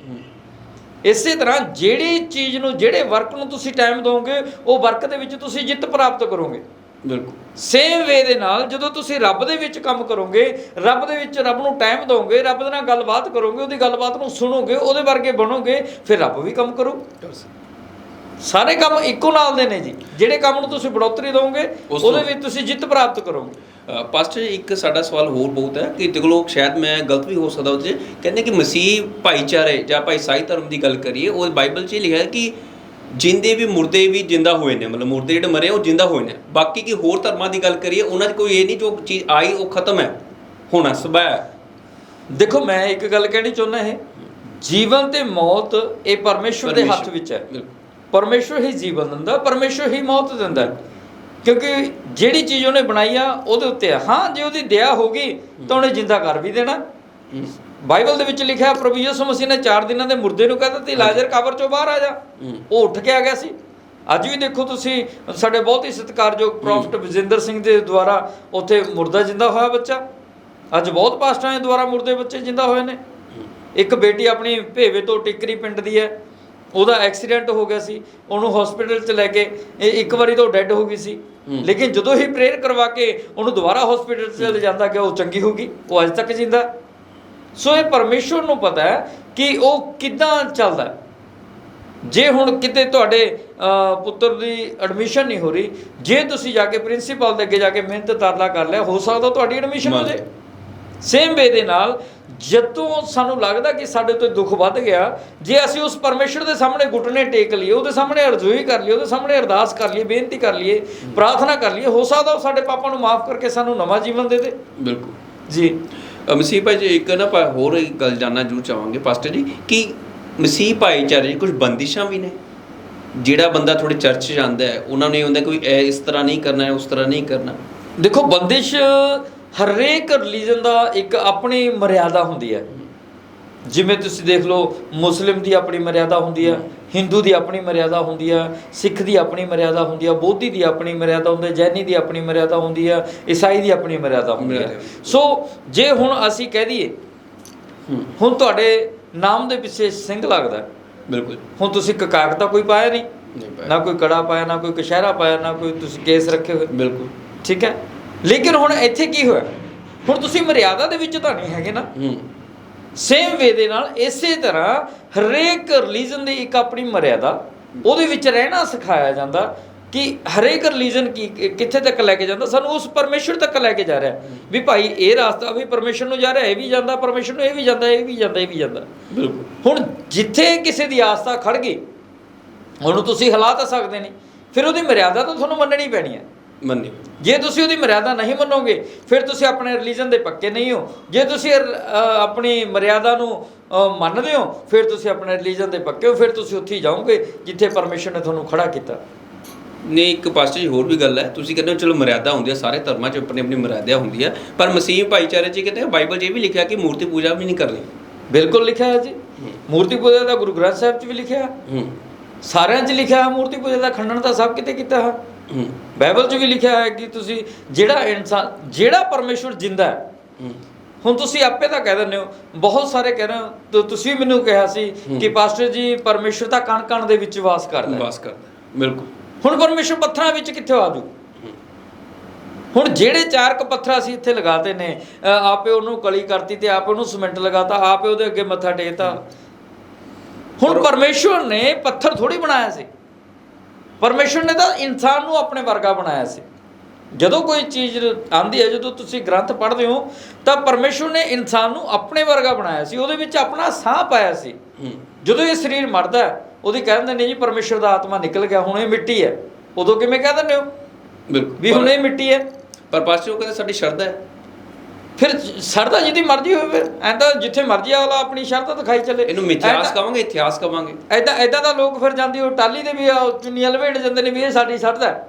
ਇਸੇ ਤਰ੍ਹਾਂ ਜਿਹੜੀ ਚੀਜ਼ ਨੂੰ ਜਿਹੜੇ ਵਰਕ ਨੂੰ ਤੁਸੀਂ ਟਾਈਮ ਦਿਓਗੇ ਉਹ ਵਰਕ ਦੇ ਵਿੱਚ ਤੁਸੀਂ ਜਿੱਤ ਪ੍ਰਾਪਤ ਕਰੋਗੇ। ਬਿਲਕੁਲ। ਸੇਮ ਵੇ ਦੇ ਨਾਲ ਜਦੋਂ ਤੁਸੀਂ ਰੱਬ ਦੇ ਵਿੱਚ ਕੰਮ ਕਰੋਗੇ ਰੱਬ ਦੇ ਵਿੱਚ ਰੱਬ ਨੂੰ ਟਾਈਮ ਦਿਓਗੇ ਰੱਬ ਦੇ ਨਾਲ ਗੱਲਬਾਤ ਕਰੋਗੇ ਉਹਦੀ ਗੱਲਬਾਤ ਨੂੰ ਸੁਣੋਗੇ ਉਹਦੇ ਵਰਗੇ ਬਣੋਗੇ ਫਿਰ ਰੱਬ ਵੀ ਕੰਮ ਕਰੂ। ਸਾਰੇ ਕੰਮ ਇੱਕੋ ਨਾਲ ਦੇ ਨੇ ਜੀ। ਜਿਹੜੇ ਕੰਮ ਨੂੰ ਤੁਸੀਂ ਬੜੋਤਰੀ ਦਿਓਗੇ ਉਹਦੇ ਵਿੱਚ ਤੁਸੀਂ ਜਿੱਤ ਪ੍ਰਾਪਤ ਕਰੋਗੇ। ਪਾਸਟਰ ਜੀ, ਇੱਕ ਸਾਡਾ ਸਵਾਲ ਹੋਰ ਬਹੁਤ ਹੈ ਕਿ ਦੇਖੋ ਲੋਕ ਸ਼ਾਇਦ ਮੈਂ ਗਲਤ ਵੀ ਹੋ ਸਕਦਾ ਉਹਦੇ 'ਚ ਕਹਿੰਦੇ ਕਿ ਮਸੀਹ ਭਾਈਚਾਰੇ ਜਾਂ ਭਾਈ ਸਾਈ ਧਰਮ ਦੀ ਗੱਲ ਕਰੀਏ ਉਹ ਬਾਈਬਲ 'ਚ ਹੀ ਲਿਖਿਆ ਹੈ ਕਿ ਜਿੰਦੇ ਵੀ ਮੁਰਦੇ ਵੀ ਜਿੰਦਾ ਹੋਏ ਨੇ ਮਤਲਬ ਮੁਰਦੇ ਜਿਹੜੇ ਮਰੇ ਉਹ ਜਿੰਦਾ ਹੋਏ ਨੇ ਬਾਕੀ ਕੀ ਹੋਰ ਧਰਮਾਂ ਦੀ ਗੱਲ ਕਰੀਏ ਉਹਨਾਂ 'ਚ ਕੋਈ ਇਹ ਨਹੀਂ ਜੋ ਚੀਜ਼ ਆਈ ਉਹ ਖਤਮ ਹੈ ਹੋਣਾ ਹੈ ਦੇਖੋ ਮੈਂ ਇੱਕ ਗੱਲ ਕਹਿਣੀ ਚਾਹੁੰਦਾ ਹੈ ਜੀਵਨ ਤੇ ਮੌਤ ਇਹ ਪਰਮੇਸ਼ਵਰ ਦੇ ਹੱਥ ਵਿੱਚ ਹੈ। ਪਰਮੇਸ਼ਵਰ ਹੀ ਜੀਵਨ ਦਿੰਦਾ ਪਰਮੇਸ਼ਵਰ ਹੀ ਮੌਤ ਦਿੰਦਾ। ਕਿਉਂਕਿ ਜਿਹੜੀ ਚੀਜ਼ ਉਹਨੇ ਬਣਾਈ ਆ ਉਹਦੇ ਉੱਤੇ ਹਾਂ ਜੇ ਉਹਦੀ ਦਇਆ ਹੋ ਗਈ ਤਾਂ ਉਹਨੇ ਜਿੰਦਾ ਕਰ ਵੀ ਦੇਣਾ। ਬਾਈਬਲ ਦੇ ਵਿੱਚ ਲਿਖਿਆ ਪ੍ਰਭੂ ਯਿਸੂ ਮਸੀਹ ਨੇ 4 ਦਿਨਾਂ ਦੇ ਮੁਰਦੇ ਨੂੰ ਕਹਿੰਦਾ ਤੇ ਲਾਜ਼ਰ ਕਬਰ ਚੋਂ ਬਾਹਰ ਆ ਜਾ। ਉਹ ਉੱਠ ਕੇ ਆ ਗਿਆ ਸੀ। ਅੱਜ ਵੀ ਦੇਖੋ ਤੁਸੀਂ ਸਾਡੇ ਬਹੁਤ ਹੀ ਸਤਿਕਾਰਯੋਗ ਪ੍ਰੋਫਟ ਵਿਜੇਂਦਰ ਸਿੰਘ ਦੇ ਦੁਆਰਾ ਉੱਥੇ ਮੁਰਦਾ ਜਿੰਦਾ ਹੋਇਆ ਬੱਚਾ। ਅੱਜ ਬਹੁਤ ਪਾਸਟਰਾਂ ਦੇ ਦੁਆਰਾ ਮੁਰਦੇ ਬੱਚੇ ਜਿੰਦਾ ਹੋਏ ਨੇ। ਇੱਕ ਬੇਟੀ ਆਪਣੀ ਭੇਵੇ ਤੋਂ ਟਿੱਕਰੀ ਪਿੰਡ ਦੀ ਹੈ। ਉਹਦਾ ਐਕਸੀਡੈਂਟ ਹੋ ਗਿਆ ਸੀ। ਉਹਨੂੰ ਹਸਪੀਟਲ 'ਚ ਲੈ ਕੇ ਇਹ ਇੱਕ ਵਾਰੀ ਤਾਂ ਡੈੱਡ ਹੋ ਗਈ ਸੀ। ਲੇਕਿਨ ਜਦੋਂ ਹੀ ਪ੍ਰੇਅਰ ਕਰਵਾ ਕੇ ਉਹਨੂੰ ਦੁਬਾਰਾ ਹਸਪੀਟਲ 'ਚ ਲੈ ਜਾਂਦਾ ਕਿ ਉਹ ਚੰਗੀ ਹੋ ਗਈ। ਉਹ ਅੱਜ ਤੱਕ ਜਿੰਦਾ। ਸੋ ਇਹ ਪਰਮੇਸ਼ਵਰ ਨੂੰ ਪਤਾ ਹੈ ਕਿ ਉਹ ਕਿੱਦਾਂ ਚੱਲਦਾ। ਜੇ ਹੁਣ ਕਿਤੇ ਤੁਹਾਡੇ ਪੁੱਤਰ ਦੀ ਐਡਮਿਸ਼ਨ ਨਹੀਂ ਹੋ ਰਹੀ ਜੇ ਤੁਸੀਂ ਜਾ ਕੇ ਪ੍ਰਿੰਸੀਪਲ ਦੇ ਅੱਗੇ ਜਾ ਕੇ ਮਿਹਨਤ ਤਰਲਾ ਕਰ ਲਿਆ ਹੋ ਸਕਦਾ ਤੁਹਾਡੀ ਐਡਮਿਸ਼ਨ ਹੋ ਜਾਏ। ਸੇਮ ਵੇ ਦੇ ਨਾਲ ਜਦੋਂ ਸਾਨੂੰ ਲੱਗਦਾ ਕਿ ਸਾਡੇ ਤੋਂ ਦੁੱਖ ਵੱਧ ਗਿਆ ਜੇ ਅਸੀਂ ਉਸ ਪਰਮੇਸ਼ਰ ਦੇ ਸਾਹਮਣੇ ਘੁਟਨੇ ਟੇਕ ਲਈਏ ਉਹਦੇ ਸਾਹਮਣੇ ਅਰਜ਼ੋਈ ਕਰ ਲਈਏ ਉਹਦੇ ਸਾਹਮਣੇ ਅਰਦਾਸ ਕਰ ਲਈਏ ਬੇਨਤੀ ਕਰ ਲਈਏ ਪ੍ਰਾਰਥਨਾ ਕਰ ਲਈਏ ਹੋ ਸਕਦਾ ਉਹ ਸਾਡੇ ਪਾਪਾਂ ਨੂੰ ਮਾਫ ਕਰਕੇ ਸਾਨੂੰ ਨਵਾਂ ਜੀਵਨ ਦੇ ਦੇ। ਬਿਲਕੁਲ। ਜੀ। ਮਸੀਹ ਭਾਈ ਜੀ, ਇੱਕ ਨਾ ਪਾ ਹੋਰ ਇੱਕ ਗੱਲ ਜਾਨਣਾ ਜ਼ਰੂਰ ਚਾਹਾਂਗੇ ਪਾਸਟਰ ਜੀ, ਕਿ ਮਸੀਹ ਭਾਈਚਾਰੇ 'ਚ ਕੁਝ ਬੰਦਿਸ਼ਾਂ ਵੀ ਨੇ। ਜਿਹੜਾ ਬੰਦਾ ਥੋੜੇ ਚਰਚ ਜਾਂਦਾ ਹੈ, ਉਹਨਾਂ ਨੇ ਹੁੰਦਾ ਕੋਈ ਇਹ ਇਸ ਤਰ੍ਹਾਂ ਨਹੀਂ ਕਰਨਾ ਹੈ ਉਸ ਤਰ੍ਹਾਂ ਨਹੀਂ ਕਰਨਾ। ਦੇਖੋ, ਬੰਦਿਸ਼ ਹਰੇਕ ਰਿਲੀਜਨ ਦਾ ਇੱਕ ਆਪਣੀ ਮਰਿਆਦਾ ਹੁੰਦੀ ਹੈ। ਜਿਵੇਂ ਤੁਸੀਂ ਦੇਖ ਲਓ, ਮੁਸਲਿਮ ਦੀ ਆਪਣੀ ਮਰਿਆਦਾ ਹੁੰਦੀ ਹੈ ਹਿੰਦੂ ਦੀ ਆਪਣੀ ਮਰਿਆਦਾ ਹੁੰਦੀ ਹੈ ਸਿੱਖ ਦੀ ਆਪਣੀ ਮਰਿਆਦਾ ਹੁੰਦੀ ਹੈ ਬੋਧੀ ਦੀ ਆਪਣੀ ਮਰਿਆਦਾ ਹੁੰਦੀ ਹੈ ਜੈਨੀ ਦੀ ਆਪਣੀ ਮਰਿਆਦਾ ਹੁੰਦੀ ਹੈ ਈਸਾਈ ਦੀ ਆਪਣੀ ਮਰਿਆਦਾ ਹੁੰਦੀ ਮਰਿਆਦਾ। ਸੋ ਜੇ ਹੁਣ ਅਸੀਂ ਕਹਿ ਦਈਏ ਹੁਣ ਤੁਹਾਡੇ ਨਾਮ ਦੇ ਪਿੱਛੇ ਸਿੰਘ ਲੱਗਦਾ। ਬਿਲਕੁਲ। ਹੁਣ ਤੁਸੀਂ ਕਕਾਕ ਤਾਂ ਕੋਈ ਪਾਇਆ ਨਹੀਂ। ਨਾ ਕੋਈ ਕੜਾ ਪਾਇਆ ਨਾ ਕੋਈ ਕਸ਼ਹਿਰਾ ਪਾਇਆ ਨਾ ਕੋਈ ਤੁਸੀਂ ਕੇਸ ਰੱਖੇ ਹੋਏ। ਬਿਲਕੁਲ। ਠੀਕ ਹੈ? ਲੇਕਿਨ ਹੁਣ ਇੱਥੇ ਕੀ ਹੋਇਆ? ਹੁਣ ਤੁਸੀਂ ਮਰਿਆਦਾ ਦੇ ਵਿੱਚ ਤਾਂ ਨਹੀਂ ਹੈਗੇ ਨਾ। ਹੂੰ। ਸੇਮ ਵੇ ਦੇ ਨਾਲ ਇਸੇ ਤਰ੍ਹਾਂ ਹਰੇਕ ਰਿਲੀਜਨ ਦੀ ਇੱਕ ਆਪਣੀ ਮਰਿਆਦਾ ਉਹਦੇ ਵਿੱਚ ਰਹਿਣਾ ਸਿਖਾਇਆ ਜਾਂਦਾ ਕਿ ਹਰੇਕ ਰਿਲੀਜਨ ਕੀ ਕਿੱਥੇ ਤੱਕ ਲੈ ਕੇ ਜਾਂਦਾ ਸਾਨੂੰ ਉਸ ਪਰਮੇਸ਼ਰ ਤੱਕ ਲੈ ਕੇ ਜਾ ਰਿਹਾ। ਵੀ ਭਾਈ ਇਹ ਰਾਸਤਾ ਵੀ ਪਰਮੇਸ਼ਰ ਨੂੰ ਜਾ ਰਿਹਾ ਇਹ ਵੀ ਜਾਂਦਾ ਪਰਮੇਸ਼ਰ ਨੂੰ ਇਹ ਵੀ ਜਾਂਦਾ ਇਹ ਵੀ ਜਾਂਦਾ ਇਹ ਵੀ ਜਾਂਦਾ। ਬਿਲਕੁਲ। ਹੁਣ ਜਿੱਥੇ ਕਿਸੇ ਦੀ ਆਸਥਾ ਖੜ ਗਈ ਉਹਨੂੰ ਤੁਸੀਂ ਹਿਲਾ ਤਾਂ ਸਕਦੇ ਨਹੀਂ ਫਿਰ ਉਹਦੀ ਮਰਿਆਦਾ ਤਾਂ ਤੁਹਾਨੂੰ ਮੰਨਣੀ ਪੈਣੀ ਹੈ। ਮੰਨੇ ਜੇ ਤੁਸੀਂ ਉਹਦੀ ਮਰਿਆਦਾ ਨਹੀਂ ਮੰਨੋਗੇ ਫਿਰ ਤੁਸੀਂ ਆਪਣੇ ਰਿਲੀਜਨ ਦੇ ਪੱਕੇ ਨਹੀਂ ਹੋ। ਜੇ ਤੁਸੀਂ ਆਪਣੀ ਮਰਿਆਦਾ ਨੂੰ ਮੰਨਦੇ ਹੋ ਫਿਰ ਤੁਸੀਂ ਆਪਣੇ ਰਿਲੀਜਨ ਦੇ ਪੱਕੇ ਹੋ ਫਿਰ ਤੁਸੀਂ ਉੱਥੇ ਜਾਓਗੇ ਜਿੱਥੇ ਪਰਮੇਸ਼ਰ ਨੇ ਤੁਹਾਨੂੰ ਖੜਾ ਕੀਤਾ। ਨੇ ਇੱਕ ਜੀ ਹੋਰ ਵੀ ਗੱਲ ਹੈ। ਤੁਸੀਂ ਕਹਿੰਦੇ ਹੋ ਚਲੋ ਮਰਿਆਦਾ ਹੁੰਦੀ ਹੈ ਸਾਰੇ ਧਰਮਾਂ 'ਚ ਆਪਣੀ ਆਪਣੀ ਮਰਿਆਦਾ ਹੁੰਦੀ ਹੈ। ਪਰ ਮਸੀਹ ਭਾਈਚਾਰੇ 'ਚ ਕਹਿੰਦੇ ਬਾਈਬਲ 'ਚ ਇਹ ਵੀ ਲਿਖਿਆ ਕਿ ਮੂਰਤੀ ਪੂਜਾ ਵੀ ਨਹੀਂ ਕਰਨੀ। ਬਿਲਕੁਲ ਲਿਖਿਆ ਹੈ ਜੀ। ਮੂਰਤੀ ਪੂਜਾ ਦਾ ਗੁਰੂ ਗ੍ਰੰਥ ਸਾਹਿਬ 'ਚ ਵੀ ਲਿਖਿਆ। ਸਾਰਿਆਂ 'ਚ ਲਿਖਿਆ ਹੈ ਮੂਰਤੀ ਪੂਜਾ ਦਾ ਖੰਡਨ ਤਾਂ ਸਭ ਕਿਤੇ ਕੀਤਾ ਹੂੰ। ਬਾਈਬਲ 'ਚ ਵੀ ਲਿਖਿਆ ਹੈ ਕਿ ਤੁਸੀਂ ਜਿਹੜਾ ਇਨਸਾਨ ਜਿਹੜਾ ਪਰਮੇਸ਼ਵਰ ਜਿੰਦਾ ਹੈ ਹੁਣ ਤੁਸੀਂ ਆਪੇ ਤਾਂ ਕਹਿ ਦਿੰਦੇ ਹੋ ਬਹੁਤ ਸਾਰੇ ਕਹਿ ਰਹੇ ਹੋ ਤੁਸੀਂ ਮੈਨੂੰ ਕਿਹਾ ਸੀ ਕਿ ਪਾਸਟਰ ਜੀ ਪਰਮੇਸ਼ਵਰ ਤਾਂ ਕਣ ਕਣ ਦੇ ਵਿੱਚ ਵਾਸ ਕਰਦਾ ਹੈ। ਵਾਸ ਕਰਦਾ ਬਿਲਕੁਲ। ਹੁਣ ਪਰਮੇਸ਼ਵਰ ਪੱਥਰਾਂ ਵਿੱਚ ਕਿੱਥੇ ਆ ਜੂ? ਹੁਣ ਜਿਹੜੇ ਚਾਰ ਕ ਪੱਥਰ ਅਸੀਂ ਇੱਥੇ ਲਗਾਤੇ ਨੇ ਆਪੇ ਉਹਨੂੰ ਕਲੀ ਕਰਤੀ ਤੇ ਆਪੇ ਉਹਨੂੰ ਸੀਮੈਂਟ ਲਗਾਤਾ ਆਪੇ ਉਹਦੇ ਅੱਗੇ ਮੱਥਾ ਟੇਕਤਾ। ਹੁਣ ਪਰਮੇਸ਼ਵਰ ਨੇ ਪੱਥਰ ਥੋੜੀ ਬਣਾਇਆ ਸੀ। ਪਰਮੇਸ਼ਵਰ ਨੇ ਤਾਂ ਇਨਸਾਨ ਨੂੰ ਆਪਣੇ ਵਰਗਾ ਬਣਾਇਆ ਸੀ। ਜਦੋਂ ਕੋਈ ਚੀਜ਼ ਆਂਦੀ ਹੈ ਜਦੋਂ ਤੁਸੀਂ ਗ੍ਰੰਥ ਪੜ੍ਹਦੇ ਹੋ ਤਾਂ ਪਰਮੇਸ਼ਵਰ ਨੇ ਇਨਸਾਨ ਨੂੰ ਆਪਣੇ ਵਰਗਾ ਬਣਾਇਆ ਸੀ। ਉਹਦੇ ਵਿੱਚ ਆਪਣਾ ਸਾਹ ਪਾਇਆ ਸੀ। ਜਦੋਂ ਇਹ ਸਰੀਰ ਮਰਦਾ ਹੈ, ਉਹਦੀ ਕਹਿੰਦੇ ਨੇ ਜੀ ਪਰਮੇਸ਼ਰ ਦਾ ਆਤਮਾ ਨਿਕਲ ਗਿਆ ਹੁਣ ਇਹ ਮਿੱਟੀ ਹੈ। ਉਦੋਂ ਕਿਵੇਂ ਕਹਿ ਦਿੰਦੇ ਹੋ? ਬਿਲਕੁਲ। ਵੀ ਹੁਣ ਇਹ ਮਿੱਟੀ ਹੈ। ਪਰ ਪਾਸਟਰ ਉਹ ਕਹਿੰਦੇ ਸਾਡੀ ਸ਼ਰਧਾ ਹੈ। ਫਿਰ ਸਰਦਾ ਜਿਹਦੀ ਮਰਜ਼ੀ ਹੋਵੇ ਫਿਰ। ਐਂਦਾ ਜਿੱਥੇ ਮਰਜ਼ੀ ਅਗਲਾ ਆਪਣੀ ਸ਼ਰਤ ਦਿਖਾਈ ਚੱਲੇ। ਇਹਨੂੰ ਮਿਥਿਆਸ ਕਵਾਂਗੇ ਇਤਿਹਾਸ ਕਵਾਂਗੇ। ਐਦਾਂ ਐਦਾਂ ਦਾ ਲੋਕ ਫਿਰ ਜਾਂਦੇ ਉਹ ਟਾਲੀ ਦੇ ਵੀ ਚੁੰਨੀਆਂ ਲਵੇਟ ਜਾਂਦੇ ਨੇ ਵੀ ਇਹ ਸਾਡੀ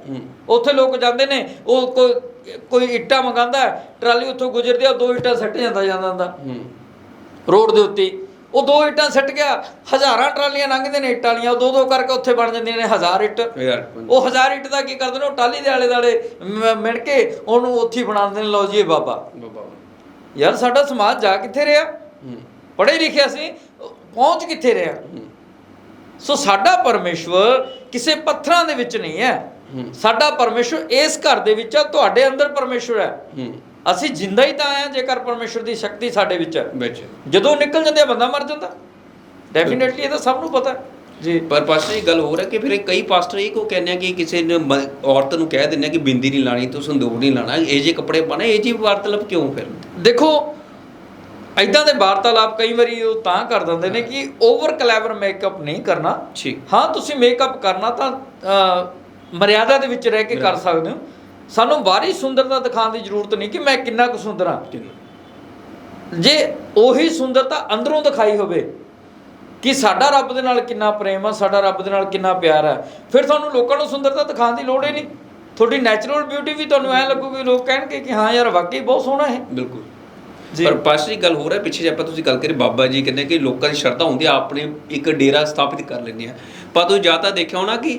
ਹੂੰ। ਉੱਥੇ ਲੋਕ ਜਾਂਦੇ ਨੇ ਉਹ ਕੋਈ ਕੋਈ ਇੱਟਾਂ ਮੰਗਾਂਦਾ ਹੈ, ਟਰਾਲੀ ਉੱਥੋਂ ਗੁਜ਼ਰਦੀ ਆ ਦੋ ਇੱਟਾਂ ਸੱਟ ਜਾਂਦਾ ਜਾਂਦਾ ਹੁੰਦਾ। ਰੋਡ ਦੇ ਉੱਤੇ। ਉਹ ਦੋ ਇੱਟਾਂ ਸੱਟ ਗਿਆ ਹਜ਼ਾਰਾਂ ਟਰਾਲੀਆਂ ਲੰਘਦੇ ਨੇ ਇੱਟ ਵਾਲੀਆਂ ਦੋ ਦੋ ਕਰਕੇ ਉੱਥੇ ਬਣ ਜਾਂਦੀਆਂ ਨੇ ਹਜ਼ਾਰ ਇੱਟ। ਉਹ ਹਜ਼ਾਰ ਇੱਟ ਦਾ ਕੀ ਕਰਦੇ ਨੇ? ਉਹ ਟਾਲੀ ਦੇ ਆਲੇ ਦਾਲੇ ਮਿਣ ਕੇ ਉਹਨੂੰ ਉੱਥੇ ਹੀ ਬਣਾ ਦਿੰਦੇ ਨੇ ਲਓ ਜੀ ਇਹ ਬਾਬਾ। ਬਾਬਾ। ਯਾਰ ਸਾਡਾ ਸਮਾਜ ਜਾ ਕਿੱਥੇ ਰਿਹਾ? ਹੂੰ। ਪੜ੍ਹੇ ਲਿਖਿਆ ਸੀ ਪਹੁੰਚ ਕਿੱਥੇ ਰਿਹਾ? ਸੋ ਸਾਡਾ ਪਰਮੇਸ਼ਵਰ ਕਿਸੇ ਪੱਥਰਾਂ ਦੇ ਵਿੱਚ ਨਹੀਂ ਹੈ। ਹੂੰ। ਸਾਡਾ ਪਰਮੇਸ਼ਵਰ ਇਸ ਘਰ ਦੇ ਵਿੱਚ ਆ ਤੁਹਾਡੇ ਅੰਦਰ ਪਰਮੇਸ਼ਵਰ ਹੈ। ਹੂੰ। ਅਸੀਂ ਜਿੰਦਾ ਹੀ ਤਾਂ ਆਏ ਹਾਂ ਜੇਕਰ ਪਰਮੇਸ਼ਵਰ ਦੀ ਸ਼ਕਤੀ ਸਾਡੇ ਵਿੱਚ ਹੈ। ਜਦੋਂ ਨਿਕਲ ਜਾਂਦੇ ਬੰਦਾ ਮਰ ਜਾਂਦਾ। ਡੈਫੀਨਿਟਲੀ ਇਹ ਤਾਂ ਸਭ ਨੂੰ ਪਤਾ ਹੈ। ਜੀ। ਪਰ ਪਾਸਟਰ ਇਹ ਗੱਲ ਹੋ ਰਿਹਾ ਕਿ ਫਿਰ ਇਹ ਕਈ ਪਾਸਟਰ ਇਹ ਕੋ ਕਹਿੰਦੇ ਆ ਕਿ ਕਿਸੇ ਨੇ ਔਰਤ ਨੂੰ ਕਹਿ ਦਿੰਦੇ ਆ ਕਿ ਬਿੰਦੀ ਨਹੀਂ ਲਾਣੀ ਤੂੰ ਸੰਦੂਕ ਨਹੀਂ ਲਾਣਾ ਇਹ ਜੇ ਕੱਪੜੇ ਪਾਣੇ ਇਹ ਜੀ ਵਾਰਤਲਾਪ ਕਿਉਂ ਫਿਰ? ਦੇਖੋ ਐਦਾਂ ਦੇ ਵਾਰਤਾਲਾਪ ਕਈ ਵਾਰੀ ਉਹ ਤਾਂ ਕਰ ਦਿੰਦੇ ਨੇ ਕਿ ਓਵਰ ਕਲੈਵਰ ਮੇਕਅਪ ਨਹੀਂ ਕਰਨਾ। ਠੀਕ। ਹਾਂ ਤੁਸੀਂ ਮੇਕਅਪ ਕਰਨਾ ਤਾਂ ਮਰਿਆਦਾ ਦੇ ਵਿੱਚ ਰਹਿ ਕੇ ਕਰ ਸਕਦੇ ਹੋ। ਸਾਨੂੰ ਬਾਹਰੀ ਸੁੰਦਰਤਾ ਦਿਖਾਉਣ ਦੀ ਜ਼ਰੂਰਤ ਨਹੀਂ ਕਿ ਮੈਂ ਕਿੰਨਾ ਕੁ ਸੁੰਦਰ ਹਾਂ। ਜੇ ਉਹੀ ਸੁੰਦਰਤਾ ਅੰਦਰੋਂ ਦਿਖਾਈ ਹੋਵੇ ਕਿ ਸਾਡਾ ਰੱਬ ਦੇ ਨਾਲ ਕਿੰਨਾ ਪ੍ਰੇਮ ਆ ਸਾਡਾ ਰੱਬ ਦੇ ਨਾਲ ਕਿੰਨਾ ਪਿਆਰ ਆ। ਫਿਰ ਤੁਹਾਨੂੰ ਲੋਕਾਂ ਨੂੰ ਸੁੰਦਰਤਾ ਦਿਖਾਉਣ ਦੀ ਲੋੜ ਹੀ ਨਹੀਂ। ਤੁਹਾਡੀ ਨੈਚੁਰਲ ਬਿਊਟੀ ਵੀ ਤੁਹਾਨੂੰ ਐ ਲੱਗੂਗੀ ਲੋਕ ਕਹਿਣਗੇ ਕਿ ਹਾਂ ਯਾਰ ਵਾਕਈ ਬਹੁਤ ਸੋਹਣਾ ਹੈ ਬਿਲਕੁਲ। ਜੀ। ਪਰ ਪਾਸਟਰ ਇਹ ਗੱਲ ਹੋ ਰਿਹਾ ਪਿੱਛੇ ਜੇ ਆਪਾਂ ਤੁਸੀਂ ਗੱਲ ਕਰੀ ਬਾਬਾ ਜੀ ਕਹਿੰਦੇ ਕਿ ਲੋਕਾਂ ਦੀ ਸ਼ਰਧਾ ਹੁੰਦੀ ਆ ਆਪਣੇ ਇੱਕ ਡੇਰਾ ਸਥਾਪਿਤ ਕਰ ਲੈਂਦੇ ਆ। ਪਰ ਤੁਸੀਂ ਜਾਂ ਤਾਂ ਦੇਖਿਆ ਹੋਣਾ ਕਿ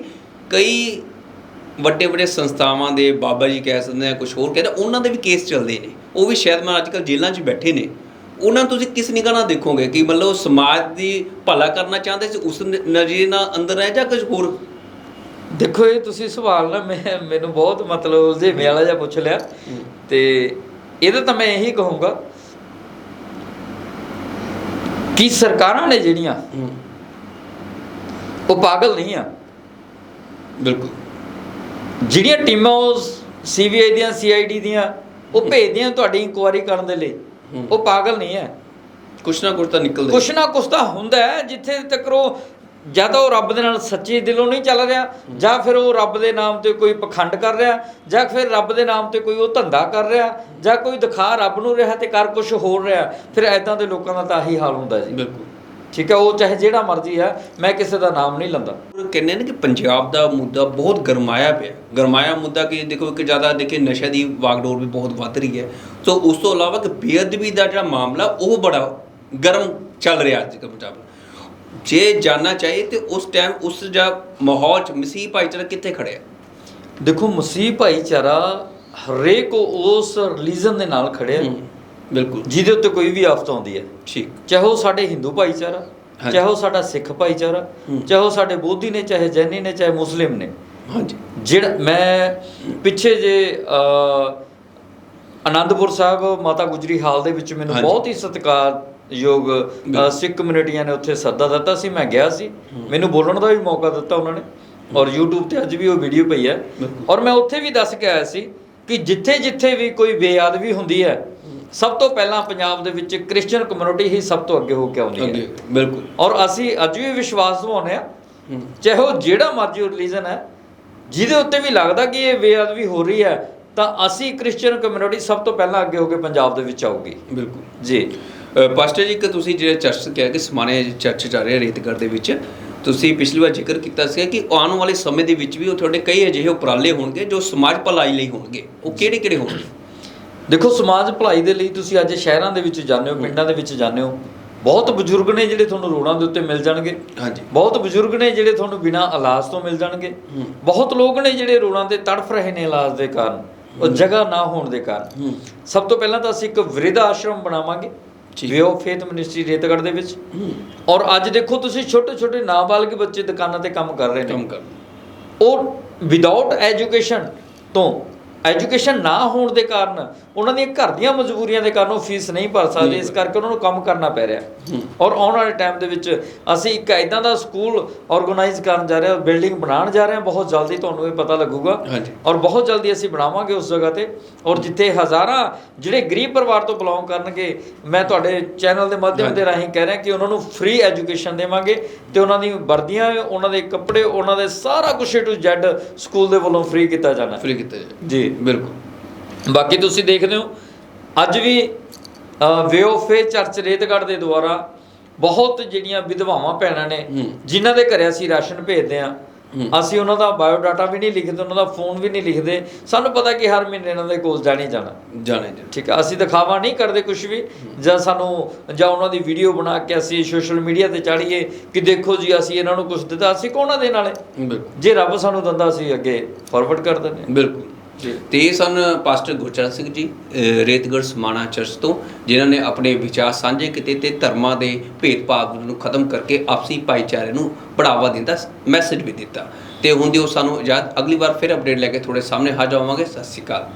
ਕਈ ਵੱਡੇ ਵੱਡੇ ਸੰਸਥਾਵਾਂ ਦੇ ਬਾਬਾ ਜੀ ਕਹਿ ਸਕਦੇ ਆ ਕੁਝ ਹੋਰ ਕਹਿੰਦੇ ਉਹਨਾਂ ਦੇ ਵੀ ਕੇਸ ਚੱਲਦੇ ਨੇ। ਉਹ ਵੀ ਸ਼ਾਇਦ ਮੈਂ ਅੱਜਕੱਲ ਜੇਲ੍ਹਾਂ 'ਚ ਬੈਠੇ ਨੇ। ਉਹਨਾਂ ਤੁਸੀਂ ਕਿਸ ਨਿਗਾਹ ਨਾਲ ਦੇਖੋਗੇ? ਕਿ ਮਤਲਬ ਸਮਾਜ ਦੀ ਭਲਾ ਕਰਨਾ ਚਾਹੁੰਦੇ ਸੀ ਉਸ ਨਜ਼ਰੀਏ ਨਾਲ ਅੰਦਰ ਹੈ ਜਾਂ ਕੁਝ ਹੋਰ? ਦੇਖੋ ਇਹ ਤੁਸੀਂ ਸਵਾਲ ਨਾ ਮੈਂ ਮੈਨੂੰ ਬਹੁਤ ਮਤਲਬ ਉਲਝੇ ਵਾਲਾ ਜਿਹਾ ਪੁੱਛ ਲਿਆ। ਤੇ ਇਹਦਾ ਤਾਂ ਮੈਂ ਇਹੀ ਕਹੂੰਗਾ ਕਿ ਸਰਕਾਰਾਂ ਨੇ ਜਿਹੜੀਆਂ ਉਹ ਪਾਗਲ ਨਹੀਂ ਆ। ਬਿਲਕੁਲ। ਜਿਹੜੀਆਂ ਟੀਮਾਂ ਉਹ ਸੀਬੀਆਈ ਦੀਆਂ ਸੀਆਈਡੀ ਦੀਆਂ ਉਹ ਭੇਜਦੀਆਂ ਤੁਹਾਡੀ ਇਨਕੁਆਇਰੀ ਕਰਨ ਦੇ ਲਈ। ਉਹ ਪਾਗਲ ਨਹੀਂ ਹੈ। ਕੁਛ ਨਾ ਕੁਛ ਤਾਂ ਨਿਕਲਦਾ ਕੁਛ ਨਾ ਕੁਛ ਤਾਂ ਹੁੰਦਾ ਹੈ ਜਿੱਥੇ ਤੱਕ ਉਹ ਜਾਂ ਤਾਂ ਉਹ ਰੱਬ ਦੇ ਨਾਲ ਸੱਚੇ ਦਿਲੋਂ ਨਹੀਂ ਚੱਲ ਰਿਹਾ ਜਾਂ ਫਿਰ ਉਹ ਰੱਬ ਦੇ ਨਾਮ ਤੇ ਕੋਈ ਪਖੰਡ ਕਰ ਰਿਹਾ ਜਾਂ ਫਿਰ ਰੱਬ ਦੇ ਨਾਮ ਤੇ ਕੋਈ ਉਹ ਧੰਦਾ ਕਰ ਰਿਹਾ ਜਾਂ ਕੋਈ ਦਿਖਾ ਰੱਬ ਨੂੰ ਰਿਹਾ ਤੇ ਕਰ ਕੁਛ ਹੋਰ ਰਿਹਾ ਫਿਰ ਐਦਾਂ ਦੇ ਲੋਕਾਂ ਦਾ ਤਾਂ ਆਹੀ ਹਾਲ ਹੁੰਦਾ ਜੀ। ਬਿਲਕੁਲ। ਠੀਕ ਹੈ ਉਹ ਚਾਹੇ ਜਿਹੜਾ ਮਰਜ਼ੀ ਹੈ ਮੈਂ ਕਿਸੇ ਦਾ ਨਾਮ ਨਹੀਂ ਲੰਦਾ। ਕਹਿੰਦੇ ਨੇ ਕਿ ਪੰਜਾਬ ਦਾ ਮੁੱਦਾ ਬਹੁਤ ਗਰਮਾਇਆ ਪਿਆ। ਗਰਮਾਇਆ ਮੁੱਦਾ ਕਿ ਦੇਖੋ ਇੱਕ ਜ਼ਿਆਦਾ ਦੇਖੇ ਨਸ਼ੇ ਦੀ ਵਾਗਡੋਰ ਵੀ ਬਹੁਤ ਵੱਧ ਰਹੀ ਹੈ। ਸੋ ਉਸ ਤੋਂ ਇਲਾਵਾ ਕਿ ਬੇਅਦਬੀ ਦਾ ਜਿਹੜਾ ਮਾਮਲਾ ਉਹ ਬੜਾ ਗਰਮ ਚੱਲ ਰਿਹਾ ਅੱਜ ਕੱਲ੍ਹ ਪੰਜਾਬ। ਜੇ ਜਾਨਣਾ ਚਾਹੀਏ ਤੇ ਉਸ ਟਾਈਮ ਉਸ ਜਾਂ ਮਾਹੌਲ 'ਚ ਮਸੀਹ ਭਾਈਚਾਰਾ ਕਿੱਥੇ ਖੜਿਆ? ਦੇਖੋ ਮਸੀਹ ਭਾਈਚਾਰਾ ਹਰੇਕ ਉਸ ਰਿਲੀਜਨ ਦੇ ਨਾਲ ਖੜਿਆ। ਬਿਲਕੁਲ। ਜਿਹਦੇ ਉੱਤੇ ਕੋਈ ਵੀ ਆਫਤ ਆਉਂਦੀ ਹੈ। ਠੀਕ। ਚਾਹੇ ਉਹ ਸਾਡੇ ਹਿੰਦੂ ਭਾਈਚਾਰਾ। ਚਾਹੇ ਉਹ ਸਾਡਾ ਸਿੱਖ ਭਾਈਚਾਰਾ। ਚਾਹੇ ਉਹ ਸਾਡੇ ਬੋਧੀ ਨੇ ਚਾਹੇ ਜੈਨੀ ਨੇ ਚਾਹੇ ਮੁਸਲਿਮ ਨੇ। ਹਾਂਜੀ। ਜਿਹੜਾ ਮੈਂ ਪਿੱਛੇ ਜੇ ਅ, ਆਨੰਦਪੁਰ ਸਾਹਿਬ ਮਾਤਾ ਗੁਜਰੀ ਹਾਲ ਦੇ ਵਿੱਚ ਮੈਨੂੰ। ਬਹੁਤ ਹੀ ਸਤਿਕਾਰਯੋਗ ਅ, ਬਿਲਕੁਲ। ਸਿੱਖ ਕਮਿਊਨਿਟੀਆਂ ਨੇ ਉੱਥੇ ਸੱਦਾ ਦਿੱਤਾ ਸੀ। ਮੈਂ ਗਿਆ ਸੀ। ਮੈਨੂੰ ਬੋਲਣ ਦਾ ਵੀ ਮੌਕਾ ਦਿੱਤਾ ਉਹਨਾਂ ਨੇ। ਔਰ YouTube ਤੇ ਅੱਜ ਵੀ ਉਹ ਵੀਡੀਓ ਪਈ ਹੈ। ਔਰ ਮੈਂ ਉੱਥੇ ਵੀ ਦੱਸ ਕੇ ਆਇਆ ਸੀ ਕਿ ਜਿੱਥੇ ਜਿੱਥੇ ਵੀ ਕੋਈ ਬੇਅਦਬੀ ਹੁੰਦੀ ਹੈ। ਸਭ ਤੋਂ ਪਹਿਲਾਂ ਪੰਜਾਬ ਦੇ ਵਿੱਚ ਕ੍ਰਿਸਚੀਅਨ ਕਮਿਊਨਿਟੀ ਹੀ ਸਭ ਤੋਂ ਅੱਗੇ ਹੋ ਕੇ ਆਉਂਦੀ ਹੈ। ਬਿਲਕੁਲ। ਔਰ ਅਸੀਂ ਅੱਜ ਵੀ ਵਿਸ਼ਵਾਸ ਦਿਵਾਉਂਦੇ ਆ ਚਾਹੇ ਉਹ ਜਿਹੜਾ ਮਰਜ਼ੀ ਰਿਲੀਜਨ ਹੈ ਜਿਹਦੇ ਉੱਤੇ ਵੀ ਲੱਗਦਾ ਕਿ ਇਹ ਬੇਅਦਬੀ ਹੋ ਰਹੀ ਹੈ ਤਾਂ ਅਸੀਂ ਕ੍ਰਿਸਚੀਅਨ ਕਮਿਊਨਿਟੀ ਸਭ ਤੋਂ ਪਹਿਲਾਂ ਅੱਗੇ ਹੋ ਕੇ ਪੰਜਾਬ ਦੇ ਵਿੱਚ ਆਊਗੀ। ਬਿਲਕੁਲ। ਜੀ। ਪਾਸਟਰ ਜੀ ਕਿ ਤੁਸੀਂ ਜਿਹੜੇ ਚਰਚ ਕਿਹਾ ਕਿ ਸਮਾਨੇ ਚਰਚ ਚੱਲ ਰਿਹਾ ਰੇਤਗੜ ਦੇ ਵਿੱਚ ਤੁਸੀਂ ਪਿਛਲੀ ਵਾਰ ਜ਼ਿਕਰ ਕੀਤਾ ਸੀ ਕਿ ਆਉਣ ਵਾਲੇ ਸਮੇਂ ਦੇ ਵਿੱਚ ਵੀ ਉਹ ਤੁਹਾਡੇ ਕਈ ਅਜਿਹੇ ਉਪਰਾਲੇ ਹੋਣਗੇ ਜੋ ਸਮਾਜ ਭਲਾਈ ਲਈ ਹੋਣਗੇ। ਉਹ ਕਿਹੜੇ ਕਿਹੜੇ ਹੋਣਗੇ? ਦੇਖੋ ਸਮਾਜ ਭਲਾਈ ਦੇ ਲਈ ਤੁਸੀਂ ਅੱਜ ਸ਼ਹਿਰਾਂ ਦੇ ਵਿੱਚ ਜਾਂਦੇ ਹੋ ਪਿੰਡਾਂ ਦੇ ਵਿੱਚ ਜਾਂਦੇ ਹੋ। ਬਹੁਤ ਬਜ਼ੁਰਗ ਨੇ ਜਿਹੜੇ ਤੁਹਾਨੂੰ ਰੋਡਾਂ ਦੇ ਉੱਤੇ ਮਿਲ ਜਾਣਗੇ। ਹਾਂਜੀ। ਬਹੁਤ ਬਜ਼ੁਰਗ ਨੇ ਜਿਹੜੇ ਤੁਹਾਨੂੰ ਬਿਨਾਂ ਇਲਾਜ ਤੋਂ ਮਿਲ ਜਾਣਗੇ। ਬਹੁਤ ਲੋਕ ਨੇ ਜਿਹੜੇ ਰੋਡਾਂ ਤੇ ਤੜਫ ਰਹੇ ਨੇ ਇਲਾਜ ਦੇ ਕਾਰਨ ਉਹ ਜਗ੍ਹਾ ਨਾ ਹੋਣ ਦੇ ਕਾਰਨ। ਸਭ ਤੋਂ ਪਹਿਲਾਂ ਤਾਂ ਅਸੀਂ ਇੱਕ ਵਿਰਧ ਆਸ਼ਰਮ ਬਣਾਵਾਂਗੇ। Way of faith ministry Retgarh ਦੇ ਵਿੱਚ। ਔਰ ਅੱਜ ਦੇਖੋ ਤੁਸੀਂ ਛੋਟੇ ਛੋਟੇ ਨਾਬਾਲਗ ਬੱਚੇ ਦੁਕਾਨਾਂ ਤੇ ਕੰਮ ਕਰ ਰਹੇ ਕੰਮ ਨੇ। ਕਰ ਉਹ ਵਿਦਆਊਟ ਐਜੂਕੇਸ਼ਨ ਤੋਂ ਐਜੂਕੇਸ਼ਨ ਨਾ ਹੋਣ ਦੇ ਕਾਰਨ ਉਹਨਾਂ ਦੀਆਂ ਘਰ ਦੀਆਂ ਮਜਬੂਰੀਆਂ ਦੇ ਕਾਰਨ ਉਹ ਫੀਸ ਨਹੀਂ ਭਰ ਸਕਦੇ ਇਸ ਕਰਕੇ ਉਹਨਾਂ ਨੂੰ ਕੰਮ ਕਰਨਾ ਪੈ ਰਿਹਾ। ਔਰ ਆਉਣ ਵਾਲੇ ਟਾਈਮ ਦੇ ਵਿੱਚ ਅਸੀਂ ਇੱਕ ਐਦਾਂ ਦਾ ਸਕੂਲ ਆਰਗੇਨਾਈਜ਼ ਕਰਨ ਜਾ ਰਹੇ ਹਾਂ ਬਿਲਡਿੰਗ ਬਣਾਉਣ ਜਾ ਰਹੇ ਹਾਂ ਬਹੁਤ ਜਲਦੀ ਤੁਹਾਨੂੰ ਇਹ ਪਤਾ ਲੱਗੂਗਾ। ਔਰ ਬਹੁਤ ਜਲਦੀ ਅਸੀਂ ਬਣਾਵਾਂਗੇ ਉਸ ਜਗ੍ਹਾ ਤੇ। ਔਰ ਜਿੱਥੇ ਹਜ਼ਾਰਾਂ ਜਿਹੜੇ ਗਰੀਬ ਪਰਿਵਾਰ ਤੋਂ ਬਿਲੋਂਗ ਕਰਨਗੇ ਮੈਂ ਤੁਹਾਡੇ ਚੈਨਲ ਦੇ ਮਾਧਿਅਮ ਦੇ ਰਾਹੀਂ ਕਹਿ ਰਿਹਾ ਕਿ ਉਹਨਾਂ ਨੂੰ ਫ੍ਰੀ ਐਜੂਕੇਸ਼ਨ ਦੇਵਾਂਗੇ ਤੇ ਉਹਨਾਂ ਦੀ ਵਰਦੀਆਂ ਉਹਨਾਂ ਦੇ ਕੱਪੜੇ ਉਹਨਾਂ ਦੇ ਸਾਰਾ ਕੁਝ ਟੂ ਜ਼ੈਡ ਸਕੂਲ ਦੇ ਵੱਲੋਂ ਫ੍ਰੀ ਕੀਤਾ ਜਾਣਾ। ਫ੍ਰੀ ਕੀਤਾ ਜਾਏ। ਜੀ ਬਿਲਕੁਲ। ਬਾਕੀ ਤੁਸੀਂ ਦੇਖਦੇ ਹੋ ਅੱਜ ਵੀ ਵੇਓਫੇ ਚਰਚ ਰੇਤਗੜ੍ਹ ਦੇ ਦੁਆਰਾ ਬਹੁਤ ਜਿਹੜੀਆਂ ਵਿਧਵਾਵਾਂ ਭੈਣਾਂ ਨੇ। ਜਿਨ੍ਹਾਂ ਦੇ ਘਰੇ ਅਸੀਂ ਰਾਸ਼ਨ ਭੇਜਦੇ ਆ ਅਸੀਂ ਉਹਨਾਂ ਦਾ ਬਾਇਓ ਡਾਟਾ ਵੀ ਨਹੀਂ ਲਿਖਦੇ ਉਹਨਾਂ ਦਾ ਫੋਨ ਵੀ ਨਹੀਂ ਲਿਖਦੇ ਸਾਨੂੰ ਪਤਾ ਕਿ ਹਰ ਮਹੀਨੇ ਇਹਨਾਂ ਦੇ ਕੋਲ ਜਾਣੀ ਜਾਣਾ। ਜਾਣੇ ਜੀ ਠੀਕ ਹੈ ਅਸੀਂ ਦਿਖਾਵਾ ਨਹੀਂ ਕਰਦੇ ਕੁਝ ਵੀ ਜਾਂ ਸਾਨੂੰ ਜਾਂ ਉਹਨਾਂ ਦੀ ਵੀਡੀਓ ਬਣਾ ਕੇ ਅਸੀਂ ਸੋਸ਼ਲ ਮੀਡੀਆ ਤੇ ਚਾੜੀਏ ਕਿ ਦੇਖੋ ਜੀ ਅਸੀਂ ਇਹਨਾਂ ਨੂੰ ਕੁਝ ਦਿੱਤਾ ਅਸੀਂ ਕੋਣਾ ਵਾਲੇ ਬਿਲਕੁਲ। ਜੇ ਰੱਬ ਸਾਨੂੰ ਦਿੰਦਾ ਅਸੀਂ ਅੱਗੇ ਫਾਰਵਰਡ ਕਰ ਦਿੰਦੇ। ਬਿਲਕੁਲ। ਤੇ ਇਹ ਸਨ ਪਾਸਟਰ ਗੁਰਚਰਨ ਸਿੰਘ ਜੀ, ਅਹ ਰੇਤਗੜ੍ਹ ਸਮਾਣਾ ਚਰਚ ਤੋਂ, ਜਿਨ੍ਹਾਂ ਨੇ ਆਪਣੇ ਵਿਚਾਰ ਸਾਂਝੇ ਕੀਤੇ ਤੇ ਧਰਮਾਂ ਦੇ ਭੇਦਭਾਵ ਨੂੰ ਖਤਮ ਕਰਕੇ ਆਪਸੀ ਭਾਈਚਾਰੇ ਨੂੰ ਬੜਾਵਾ ਦਿੰਦਾ ਮੈਸੇਜ ਵੀ ਦਿੱਤਾ। ਤੇ ਹੁਣ ਦਿਓ ਸਾਨੂੰ ਇਜਾਜ਼ਤ ਅਗਲੀ ਵਾਰ ਫਿਰ ਅਪਡੇਟ ਲੈ ਕੇ ਤੁਹਾਡੇ ਸਾਹਮਣੇ ਹਾਜ਼ਰ ਹੋਵਾਂਗੇ। ਸਤਿ ਸ਼੍ਰੀ ਅਕਾਲ।